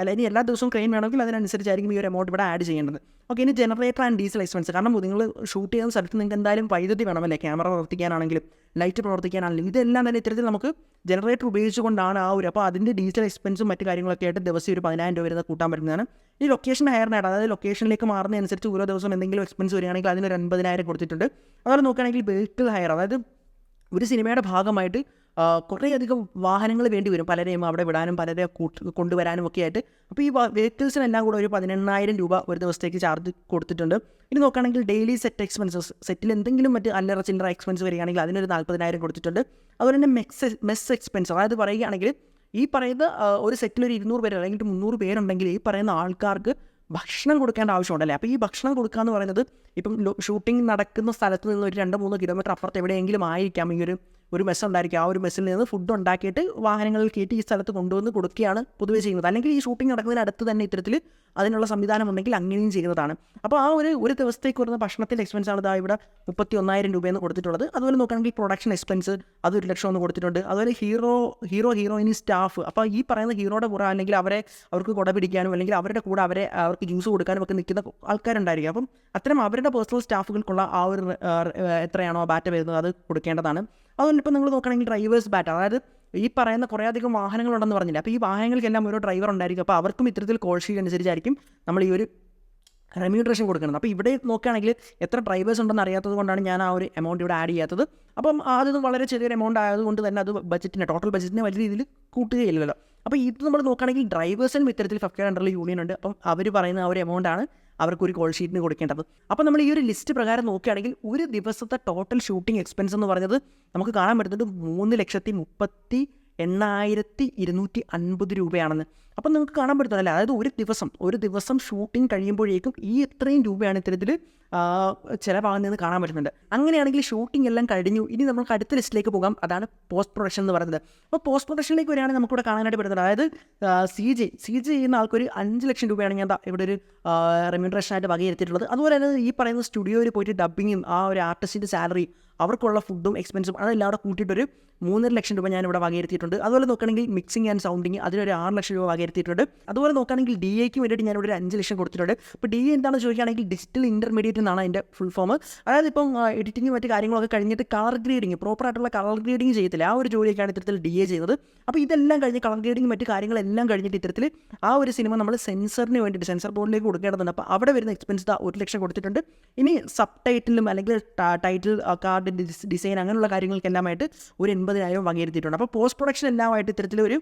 അല്ല ഇനി എല്ലാ ദിവസവും ക്രെയിൻ വേണമെങ്കിൽ അതിനനുസരിച്ചായിരിക്കും ഈ ഒരു എമൗണ്ട് ഇവിടെ ആഡ് ചെയ്യേണ്ടത്. ഓക്കെ ഇനി ജനറേറ്റർ ആൻഡ് ഡീസൽ എക്സ്പെൻസ് കാരണം നിങ്ങൾ ഷൂട്ട് ചെയ്യുന്ന സ്ഥലത്ത് നിങ്ങൾക്ക് എന്തായാലും വൈദ്യുതി വേണമല്ലേ? ക്യാമറ പ്രവർത്തിക്കാനാണെങ്കിലും ലൈറ്റ് പ്രവർത്തിക്കാനാണെങ്കിലും ഇതെല്ലാം തന്നെ ഇത്തരത്തിൽ നമുക്ക് ജനറേറ്റർ ഉപയോഗിച്ചുകൊണ്ടാണ് ആ ഒരു അപ്പോൾ അതിന്റെ ഡീസൽ എക്സ്പെൻസും മറ്റു കാര്യങ്ങളൊക്കെ ആയിട്ട് ദിവസം ഒരു പതിനായിരം രൂപ വരുന്നത് കൂട്ടാൻ പറ്റുന്നതാണ്. ഈ ലൊക്കേഷൻ ഹയർ നേടാം അതായത് ലൊക്കേഷനിലേക്ക് മാറുന്നതനുസരിച്ച് ഓരോ ദിവസം എന്തെങ്കിലും എക്സ്പെൻസ് വരികയാണെങ്കിൽ അതിനൊരു അൻപതിനായിരം കൊടുത്തിട്ടുണ്ട്. അതുപോലെ നോക്കുകയാണെങ്കിൽ വെഹിക്കിൾ ഹയർ അതായത് ഒരു സിനിമയുടെ ഭാഗമായിട്ട് കുറേയധികം വാഹനങ്ങൾ വേണ്ടി വരും പലരെയും അവിടെ വിടാനും പലരെ കൂട്ട് കൊണ്ടുവരാനും ഒക്കെ ആയിട്ട് അപ്പോൾ ഈ വെഹിക്കിൾസിനെല്ലാം കൂടെ ഒരു പതിനെണ്ണായിരം രൂപ ഒരു ദിവസത്തേക്ക് ചാർജ് കൊടുത്തിട്ടുണ്ട്. ഇനി നോക്കുകയാണെങ്കിൽ ഡെയിലി സെറ്റ് എക്സ്പെൻസസ് സെറ്റിൽ എന്തെങ്കിലും മറ്റ് അല്ലറ ചില്ലറ എക്സ്പെൻസ് വരികയാണെങ്കിൽ അതിനൊരു നാൽപ്പതിനായിരം കൊടുത്തിട്ടുണ്ട്. അതുപോലെ തന്നെ മെക്സ് മെസ് എക്സ്പെൻസ് അതായത് പറയുകയാണെങ്കിൽ ഈ പറയുന്ന ഒരു സെറ്റിൽ ഒരു ഇരുന്നൂറ് പേര് അല്ലെങ്കിൽ മുന്നൂറ് പേരുണ്ടെങ്കിൽ ഈ പറയുന്ന ആൾക്കാർക്ക് ഭക്ഷണം കൊടുക്കേണ്ട ആവശ്യമുണ്ടല്ലേ? അപ്പോൾ ഈ ഭക്ഷണം കൊടുക്കുക എന്ന് പറയുന്നത് ഇപ്പം ഷൂട്ടിംഗ് നടക്കുന്ന സ്ഥലത്ത് നിന്ന് ഒരു രണ്ട് മൂന്ന് കിലോമീറ്റർ അപ്പുറത്ത് എവിടെയെങ്കിലും ആയിരിക്കാം ഈ ഒരു ഒരു മെസ്സ് ഉണ്ടായിരിക്കും. ആ ഒരു മെസ്സിൽ നിന്ന് ഫുഡ് ഉണ്ടാക്കിയിട്ട് വാഹനങ്ങളിൽ കയറ്റി ഈ സ്ഥലത്ത് കൊണ്ടുവന്ന് കൊടുക്കുകയാണ് പൊതുവേ ചെയ്യുന്നത്. അല്ലെങ്കിൽ ഈ ഷൂട്ടിംഗ് നടക്കുന്നതിന് അടുത്ത് തന്നെ ഇത്തരത്തിൽ അതിനുള്ള സംവിധാനം ഉണ്ടെങ്കിൽ അങ്ങനെയും ചെയ്യുന്നതാണ്. അപ്പോൾ ആ ഒരു ഒരു ദിവസത്തേക്ക് വരുന്ന ഭക്ഷണത്തിന്റെ എക്സ്പെൻസ് ആണ് ഇതാ ഇവിടെ മുപ്പത്തി ഒന്നായിരം രൂപയെന്ന് കൊടുത്തിട്ടുള്ളത്. അതുപോലെ നോക്കുകയാണെങ്കിൽ പ്രൊഡക്ഷൻ എക്സ്പെൻസ് അത് ഒരു ലക്ഷം ഒന്ന് കൊടുത്തിട്ടുണ്ട്. അതുപോലെ ഹീറോ ഹീറോ ഹീറോയിനി സ്റ്റാഫ് അപ്പോൾ ഈ പറയുന്ന ഹീറോയുടെ കൂടെ അല്ലെങ്കിൽ അവരെ അവർക്ക് കുട പിടിക്കാനും അല്ലെങ്കിൽ അവരുടെ കൂടെ അവരെ അവർക്ക് ജ്യൂസ് കൊടുക്കാനും ഒക്കെ നിൽക്കുന്ന ആൾക്കാരുണ്ടായിരിക്കും. അപ്പം അത്തരം അവരുടെ പേഴ്സണൽ സ്റ്റാഫുകൾക്കുള്ള ആ ഒരു എത്രയാണോ ബാറ്റ വരുന്നത് അത് കൊടുക്കേണ്ടതാണ്. അതുകൊണ്ട് ഇപ്പോൾ നിങ്ങൾ നോക്കുകയാണെങ്കിൽ ഡ്രൈവേഴ്സ് ബാറ്റ അതായത് ഈ പറയുന്ന കുറേ അധികം വാഹനങ്ങളുണ്ടെന്ന് പറഞ്ഞില്ല. അപ്പോൾ ഈ വാഹനങ്ങൾക്കെല്ലാം ഓരോ ഡ്രൈവർ ഉണ്ടായിരിക്കും. അപ്പോൾ അവർക്കും ഇത്തരത്തിൽ ഷീറ്റ് അനുസരിച്ചായിരിക്കും നമ്മൾ ഈ ഒരു റെമ്യൂണറേഷൻ കൊടുക്കുന്നത്. അപ്പോൾ ഇവിടെ നോക്കുകയാണെങ്കിൽ എത്ര ഡ്രൈവേഴ്സ് ഉണ്ടെന്ന് അറിയാത്തത് കൊണ്ടാണ് ഞാൻ ആ ഒരു എമൗണ്ട് ഇവിടെ ആഡ് ചെയ്യാത്തത്. അപ്പം അത് വളരെ ചെറിയൊരു എമൗണ്ട് ആയതുകൊണ്ട് തന്നെ അത് ബജറ്റിനെ ടോട്ടൽ ബജറ്റിനെ വലിയ രീതിയിൽ കൂട്ടുകയില്ലല്ലോ. അപ്പോൾ ഇത് നമ്മൾ നോക്കുകയാണെങ്കിൽ ഡ്രൈവേഴ്സിനും ഇത്തരത്തിൽ ഫിഫ്റ്റി അണ്ടറിൽ യൂണിയൻ ഉണ്ട്. അപ്പം അവർ പറയുന്ന ആ ഒരു എമൗണ്ട് ആണ് അവർക്ക് ഒരു കോൾ ഷീറ്റിന് കൊടുക്കേണ്ടത്. അപ്പോൾ നമ്മൾ ഈ ഒരു ലിസ്റ്റ് പ്രകാരം നോക്കുകയാണെങ്കിൽ ഒരു ദിവസത്തെ ടോട്ടൽ ഷൂട്ടിംഗ് എക്സ്പെൻസ് എന്ന് പറഞ്ഞത് നമുക്ക് കാണാൻ പറ്റുന്നത് മൂന്ന് ലക്ഷത്തി മുപ്പത്തി എണ്ണായിരത്തി ഇരുന്നൂറ്റി അൻപത് രൂപയാണെന്ന്. അപ്പം നിങ്ങൾക്ക് കാണാൻ പറ്റുന്നതല്ലേ? അതായത് ഒരു ദിവസം ഒരു ദിവസം ഷൂട്ടിംഗ് കഴിയുമ്പോഴേക്കും ഈ ഇത്രയും രൂപയാണ് ഇത്തരത്തിൽ ചിലവാകുന്നതെന്ന് കാണാൻ പറ്റുന്നുണ്ട്. അങ്ങനെയാണെങ്കിൽ ഷൂട്ടിംഗ് എല്ലാം കഴിഞ്ഞു. ഇനി നമുക്ക് അടുത്ത ലിസ്റ്റിലേക്ക് പോകാം. അതാണ് പോസ്റ്റ് പ്രൊഡക്ഷൻ എന്ന് പറയുന്നത്. അപ്പോൾ പോസ്റ്റ് പ്രൊഡക്ഷനിലേക്ക് വരികയാണെങ്കിൽ നമുക്കിവിടെ കാണാനായിട്ട് പറ്റുന്നത്. അതായത് സി ജി സി ജി ചെയ്യുന്ന ആൾക്കൊരു അഞ്ച് ലക്ഷം രൂപയാണ് ഞാൻ ഇവിടെ ഒരു റെമ്യൂണറേഷൻ ആയിട്ട് വകയിരുത്തിയിട്ടുള്ളത്. അതുപോലെ തന്നെ ഈ പറയുന്ന സ്റ്റുഡിയോയിൽ പോയിട്ട് ഡബ്ബിങ്ങും ആ ഒരു ആർട്ടിസ്റ്റിന്റെ സാലറി അവർക്കുള്ള ഫുഡും എക്സ്പെൻസും അതെല്ലാം അവിടെ കൂട്ടിയിട്ടൊരു മൂന്നര ലക്ഷം രൂപ ഞാൻ ഇവിടെ വകയിരുത്തിയിട്ടുണ്ട്. അതുപോലെ നോക്കുകയാണെങ്കിൽ മിക്സിംഗ് ആൻഡ് സൗണ്ടിങ് അതിനൊരു ആറ് ലക്ഷം രൂപ വകയിരുത്തിയിട്ടുണ്ട്. അതുപോലെ നോക്കുകയാണെങ്കിൽ ഡി എക്ക് വേണ്ടിയിട്ട് ഞാൻ ഒരു അഞ്ച് ലക്ഷം കൊടുത്തിട്ടുണ്ട്. അപ്പോൾ ഡി എ എന്താണെന്ന് ചോദിക്കുകയാണെങ്കിൽ ഡിജിറ്റൽ ഇന്റർമീഡിയറ്റ് എന്നാണ് അതിന്റെ ഫുൾ ഫോം അതായത് ഇപ്പം എഡിറ്റിംഗ് മറ്റു കാര്യങ്ങളൊക്കെ കഴിഞ്ഞിട്ട് കളർ ഗ്രേഡിങ് പ്രോപ്പറായിട്ടുള്ള കളർ ഗ്രേഡിങ് ചെയ്യത്തില്ല. ആ ഒരു ജോലിയൊക്കെയാണ് ഇത്തരത്തിൽ ഡി എ ചെയ്യുന്നത് അപ്പോൾ ഇതെല്ലാം കഴിഞ്ഞ് കളർ ഗ്രേഡിംഗ് മറ്റു കാര്യങ്ങളെല്ലാം കഴിഞ്ഞിട്ട് ഇത്തരത്തിൽ ആ ഒരു സിനിമ നമ്മൾ സെൻസറിന് വേണ്ടിയിട്ട് സെൻസർ ബോർഡിലേക്ക് കൊടുക്കേണ്ടതുണ്ട്. അപ്പോൾ അവിടെ വരുന്ന എക്സ്പെൻസ് ഒരു ലക്ഷം കൊടുത്തിട്ടുണ്ട്. ഇനി സബ് ടൈറ്റിലും അല്ലെങ്കിൽ ടൈറ്റിൽ കാർഡ് ഡിസൈൻ അങ്ങനെയുള്ള കാര്യങ്ങൾക്കെല്ലാമായിട്ട് ഒരു എൺപതിനായിരം വകയിരുത്തിയിട്ടുണ്ട്. അപ്പോൾ പോസ്റ്റ് പ്രൊഡക്ഷൻ എല്ലാമായിട്ട് ഇത്തരത്തിലൊരു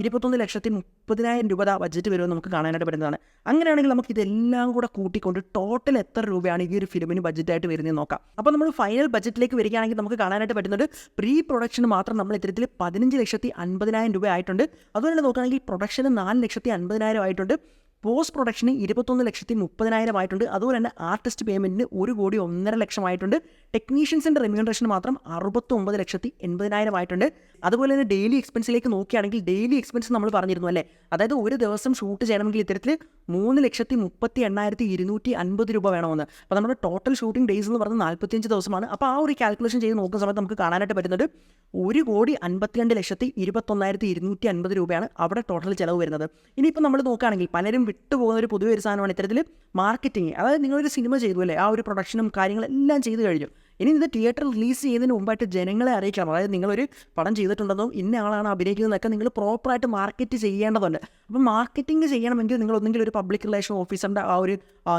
ഇരുപത്തൊന്ന് ലക്ഷത്തി മുപ്പതിനായിരം രൂപ ബഡ്ജറ്റ് വരുമെന്ന് നമുക്ക് കാണാനായിട്ട് പറ്റുന്നതാണ്. അങ്ങനെയാണെങ്കിൽ നമുക്ക് ഇതെല്ലാം കൂടെ കൂട്ടിക്കൊണ്ട് ടോട്ടൽ എത്ര രൂപയാണ് ഈ ഒരു ഫിലിമിന് ബഡ്ജറ്റായിട്ട് വരുന്നത് നോക്കാം. അപ്പോൾ നമ്മൾ ഫൈനൽ ബഡ്ജറ്റിലേക്ക് വരികയാണെങ്കിൽ നമുക്ക് കാണാനായിട്ട് പറ്റുന്നത് പ്രീ പ്രൊഡക്ഷൻ മാത്രം നമ്മൾ ഇത്തരത്തിൽ പതിനഞ്ച് ലക്ഷത്തി അൻപതിനായിരം രൂപ ആയിട്ടുണ്ട്. അതുപോലെ നോക്കുകയാണെങ്കിൽ പ്രൊഡക്ഷന് നാല് ലക്ഷത്തി അൻപതിനായിരം ആയിട്ടുണ്ട്. പോസ്റ്റ് പ്രൊഡക്ഷന് ഇരുപത്തൊന്ന് ലക്ഷത്തി മുപ്പതിനായിരം ആയിട്ടുണ്ട്. അതുപോലെ തന്നെ ആർട്ടിസ്റ്റ് പേയ്മെന്റിന് ഒരു കോടി ഒന്നര ലക്ഷമായിട്ടുണ്ട് ടെക്നീഷ്യൻസിന്റെ റെമ്യൂണറേഷൻ മാത്രം അറുപത്തൊമ്പത് ലക്ഷത്തി എൺപതിനായിരം ആയിട്ടുണ്ട്. അതുപോലെ തന്നെ ഡെയിലി എക്സ്പെൻസിലേക്ക് നോക്കുകയാണെങ്കിൽ ഡെയിലി എക്സ്പെൻസ് നമ്മൾ പറഞ്ഞിരുന്നു അല്ലേ? അതായത് ഒരു ദിവസം ഷൂട്ട് ചെയ്യണമെങ്കിൽ ഇത്തരത്തിൽ മൂന്ന് ലക്ഷത്തി മുപ്പത്തി എണ്ണായിരത്തി ഇരുന്നൂറ്റി അൻപത് രൂപ വേണമെന്ന്. അപ്പോൾ നമ്മുടെ ടോട്ടൽ ഷൂട്ടിംഗ് ഡേയ്സ് എന്ന് പറഞ്ഞാൽ നാൽപ്പത്തിയഞ്ച് ദിവസമാണ്. അപ്പോൾ ആ ഒരു കാൽക്കുലേഷൻ ചെയ്ത് നോക്കുന്ന സമയത്ത് നമുക്ക് കാണാനായിട്ട് പറ്റുന്നത് ഒരു കോടി അൻപത്തിരണ്ട് ലക്ഷത്തി ഇരുപത്തൊന്നായിരത്തി ഇരുന്നൂറ്റി അൻപത് രൂപയാണ് അവിടെ ടോട്ടൽ ചിലവ് വരുന്നത്. ഇനിയിപ്പോൾ നമ്മൾ നോക്കുകയാണെങ്കിൽ പലരും വിട്ടുപോകുന്ന ഒരു പുതിയ ഒരു സാധനമാണ് ഇത്തരത്തിൽ മാർക്കറ്റിംഗ് അതായത് നിങ്ങളൊരു സിനിമ ചെയ്തു അല്ലേ? ആ ഒരു പ്രൊഡക്ഷനും കാര്യങ്ങളെല്ലാം ചെയ്തു കഴിഞ്ഞു. ഇനി ഇത് തിയേറ്റർ റിലീസ് ചെയ്യുന്നതിന് മുമ്പായിട്ട് ജനങ്ങളെ അറിയിക്കണം. അതായത് നിങ്ങളൊരു പടം ചെയ്തിട്ടുണ്ടെന്നും ഇന്ന ആളാണ് അഭിനയിക്കുന്നതൊക്കെ നിങ്ങൾ പ്രോപ്പറായിട്ട് മാർക്കറ്റ് ചെയ്യേണ്ടതുണ്ട്. അപ്പോൾ മാർക്കറ്റിംഗ് ചെയ്യണമെങ്കിൽ നിങ്ങൾ ഒന്നെങ്കിൽ ഒരു പബ്ലിക് റിലേഷൻ ഓഫീസറിന്റെ ആ ഒരു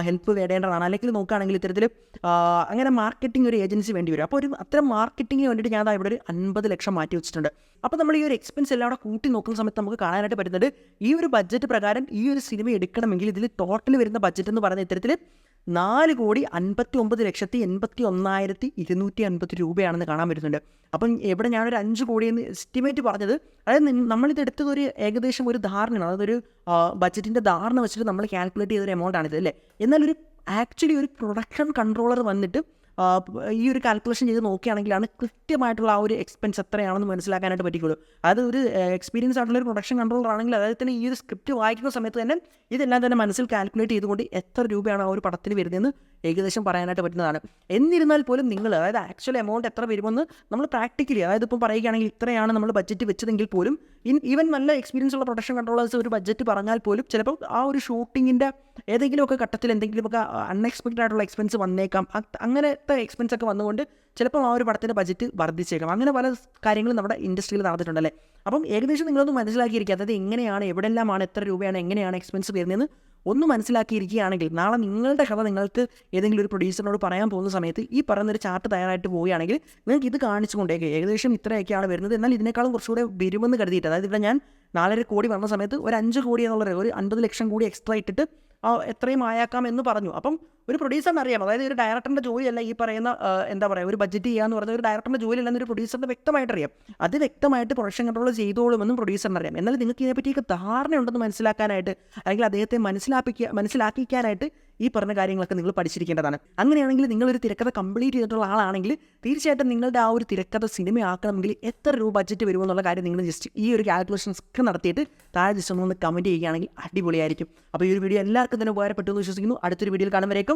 ഹെൽപ്പ് വേണ്ടേണ്ടതാണ് അല്ലെങ്കിൽ നോക്കുകയാണെങ്കിൽ ഇത്തരത്തിൽ അങ്ങനെ മാർക്കറ്റിംഗ് ഒരു ഏജൻസി വേണ്ടി വരും. അപ്പോൾ ഒരു അത്തരം മാർക്കറ്റിംഗിന് വേണ്ടിയിട്ട് ഞാൻ ഇവിടെ ഒരു അൻപത് ലക്ഷം മാറ്റി വെച്ചിട്ടുണ്ട്. അപ്പോൾ നമ്മൾ ഈ ഒരു എക്സ്പെൻസ് എല്ലാം കൂടെ കൂട്ടി നോക്കുന്ന സമയത്ത് നമുക്ക് കാണാനായിട്ട് പറ്റുന്നത് ഈ ഒരു ബഡ്ജറ്റ് പ്രകാരം ഈ ഒരു സിനിമ എടുക്കണമെങ്കിൽ ഇതിൽ ടോട്ടൽ വരുന്ന ബഡ്ജറ്റ് എന്ന് പറയുന്ന ഇത്തരത്തിൽ നാല് കോടി അൻപത്തി ഒമ്പത് ലക്ഷത്തി എൺപത്തി ഒന്നായിരത്തി ഇരുന്നൂറ്റി അൻപത്തി രൂപയാണെന്ന് കാണാൻ പറ്റുന്നുണ്ട്. അപ്പം എവിടെ ഞാനൊരു അഞ്ച് കോടി എന്ന് എസ്റ്റിമേറ്റ് പറഞ്ഞത് അതായത് നമ്മളിത് എടുത്തത് ഒരു ഏകദേശം ഒരു ധാരണയാണ്. അതായത് ഒരു ബജറ്റിന്റെ ധാരണ വെച്ചിട്ട് നമ്മൾ കാൽക്കുലേറ്റ് ചെയ്തൊരു എമൗണ്ട് ആണിത് അല്ലേ? എന്നാൽ ഒരു ആക്ച്വലി ഒരു പ്രൊഡക്ഷൻ കൺട്രോളർ വന്നിട്ട് ഈ ഒരു കാൽക്കുലേഷൻ ചെയ്ത് നോക്കുകയാണെങ്കിലാണ് കൃത്യമായിട്ടുള്ള ആ ഒരു എക്സ്പെൻസ് എത്രയാണെന്ന് മനസ്സിലാക്കാനായിട്ട് പറ്റിക്കുള്ളൂ. അത് ഒരു എക്സ്പീരിയൻസ് ആയിട്ടുള്ള ഒരു പ്രൊഡക്ഷൻ കൺട്രോളർ ആണെങ്കിൽ അതായത് തന്നെ ഈ ഒരു സ്ക്രിപ്റ്റ് വായിക്കുന്ന സമയത്ത് തന്നെ ഇതെല്ലാം തന്നെ മനസ്സിൽ കാൽക്കുലേറ്റ് ചെയ്തുകൊണ്ട് എത്ര രൂപയാണ് ആ ഒരു പടത്തിന് വരുന്നതെന്ന് ഏകദേശം പറയാനായിട്ട് പറ്റുന്നതാണ്. എന്നിരുന്നാൽ പോലും നിങ്ങൾ അതായത് ആക്ച്വൽ എമൗണ്ട് എത്ര വരുമെന്ന് നമ്മൾ പ്രാക്ടിക്കലി അതായത് ഇപ്പം പറയുകയാണെങ്കിൽ ഇത്രയാണ് നമ്മൾ ബഡ്ജറ്റ് വെച്ചതെങ്കിൽ പോലും ഇൻ ഈവൻ നല്ല എക്സ്പീരിയൻസ് ഉള്ള പ്രൊഡക്ഷൻ കൺട്രോളേഴ്സ് ഒരു ബഡ്ജറ്റ് പറഞ്ഞാൽ പോലും ചിലപ്പോൾ ആ ഒരു ഷൂട്ടിങ്ങിന്റെ ഏതെങ്കിലുമൊക്കെ ഘട്ടത്തിൽ എന്തെങ്കിലുമൊക്കെ അൺഎക്സ്പെക്റ്റഡ് ആയിട്ടുള്ള എക്സ്പെൻസ് വന്നേക്കാം. അങ്ങനത്തെ എക്സ്പെൻസ് ഒക്കെ വന്നുകൊണ്ട് ചിലപ്പോൾ ആ ഒരു പടത്തിന്റെ ബജറ്റ് വർദ്ധിച്ചേക്കാം. അങ്ങനെ പല കാര്യങ്ങളും നമ്മുടെ ഇൻഡസ്ട്രിയിൽ നടന്നിട്ടുണ്ടല്ലേ? അപ്പം ഏകദേശം നിങ്ങളൊന്ന് മനസ്സിലാക്കിയിരിക്കുക. അതായത് എങ്ങനെയാണ് എവിടെല്ലാമാണ് എത്ര രൂപയാണ് എങ്ങനെയാണ് എക്സ്പെൻസ് വരുന്നതെന്ന് ഒന്ന് മനസ്സിലാക്കിയിരിക്കുകയാണെങ്കിൽ നാളെ നിങ്ങളുടെ കഥ നിങ്ങൾക്ക് ഏതെങ്കിലും ഒരു പ്രൊഡ്യൂസറിനോട് പറയാൻ പോകുന്ന സമയത്ത് ഈ പറയുന്നൊരു ചാർട്ട് തയ്യാറായിട്ട് പോവുകയാണെങ്കിൽ നിങ്ങൾക്ക് ഇത് കാണിച്ചു കൊണ്ടേക്ക്. ഏകദേശം ഇത്രയൊക്കെയാണ് വരുന്നത്. എന്നാൽ ഇതിനേക്കാളും കുറച്ചുകൂടെ വരുമെന്ന് കരുതിയിട്ട് അതായത് ഇവിടെ ഞാൻ നാലര കോടി വന്ന സമയത്ത് ഒരു അഞ്ച് കോടി എന്നുള്ള ഒരു അൻപത് ലക്ഷം കൂടി എക്സ്ട്രാ ഇട്ടിട്ട് എത്രയും ആയാക്കാം എന്ന് പറഞ്ഞു. അപ്പം ഒരു പ്രൊഡ്യൂസറിന് അറിയാം അതായത് ഒരു ഡയറക്ടറിന്റെ ജോലിയല്ല ഈ പറയുന്ന എന്താ പറയുക ഒരു ബഡ്ജറ്റ് ചെയ്യാന്ന് പറയുന്ന ഒരു ഡയറക്ടറിന്റെ ജോലിയല്ല ഒരു പ്രൊഡ്യൂസറിന് വ്യക്തമായിട്ട് അറിയാം അത് വ്യക്തമായിട്ട് പ്രൊഡക്ഷൻ കൺട്രോൾ ചെയ്തോളുമെന്നും പ്രൊഡ്യൂസറിന് അറിയാം. എന്നാൽ നിങ്ങൾക്ക് ഇതിനെപ്പറ്റിയൊക്കെ ധാരണയുണ്ടെന്ന് മനസ്സിലാക്കാനായിട്ട് അല്ലെങ്കിൽ അദ്ദേഹത്തെ മനസ്സിലാപ്പിക്കുക മനസ്സിലാക്കിക്കാനായിട്ട് ഈ പറഞ്ഞ കാര്യങ്ങളൊക്കെ നിങ്ങൾ പഠിച്ചിരിക്കേണ്ടതാണ്. അങ്ങനെയാണെങ്കിൽ നിങ്ങളൊരു തിരക്കഥ കംപ്ലീറ്റ് ചെയ്തിട്ടുള്ള ആളാണെങ്കിൽ തീർച്ചയായിട്ടും നിങ്ങളുടെ ആ ഒരു തിരക്കഥ സിനിമയാക്കണമെങ്കിൽ എത്ര രൂപ ബഡ്ജറ്റ് വരുമെന്നുള്ള കാര്യം നിങ്ങൾ ജസ്റ്റ് ഈ ഒരു കാൽക്കുലേഷൻസ് ഒക്കെ നടത്തിയിട്ട് താഴെ ജസ്റ്റ് ഒന്ന് കമന്റ് ചെയ്യുകയാണെങ്കിൽ അടിപൊളിയായിരിക്കും. അപ്പോൾ ഈ ഒരു വീഡിയോ എല്ലാവർക്കും തന്നെ ഉപകാരപ്പെട്ടു എന്ന് വിശ്വസിക്കുന്നു. അടുത്തൊരു വീഡിയോയിൽ കാണുമ്പോഴേക്കും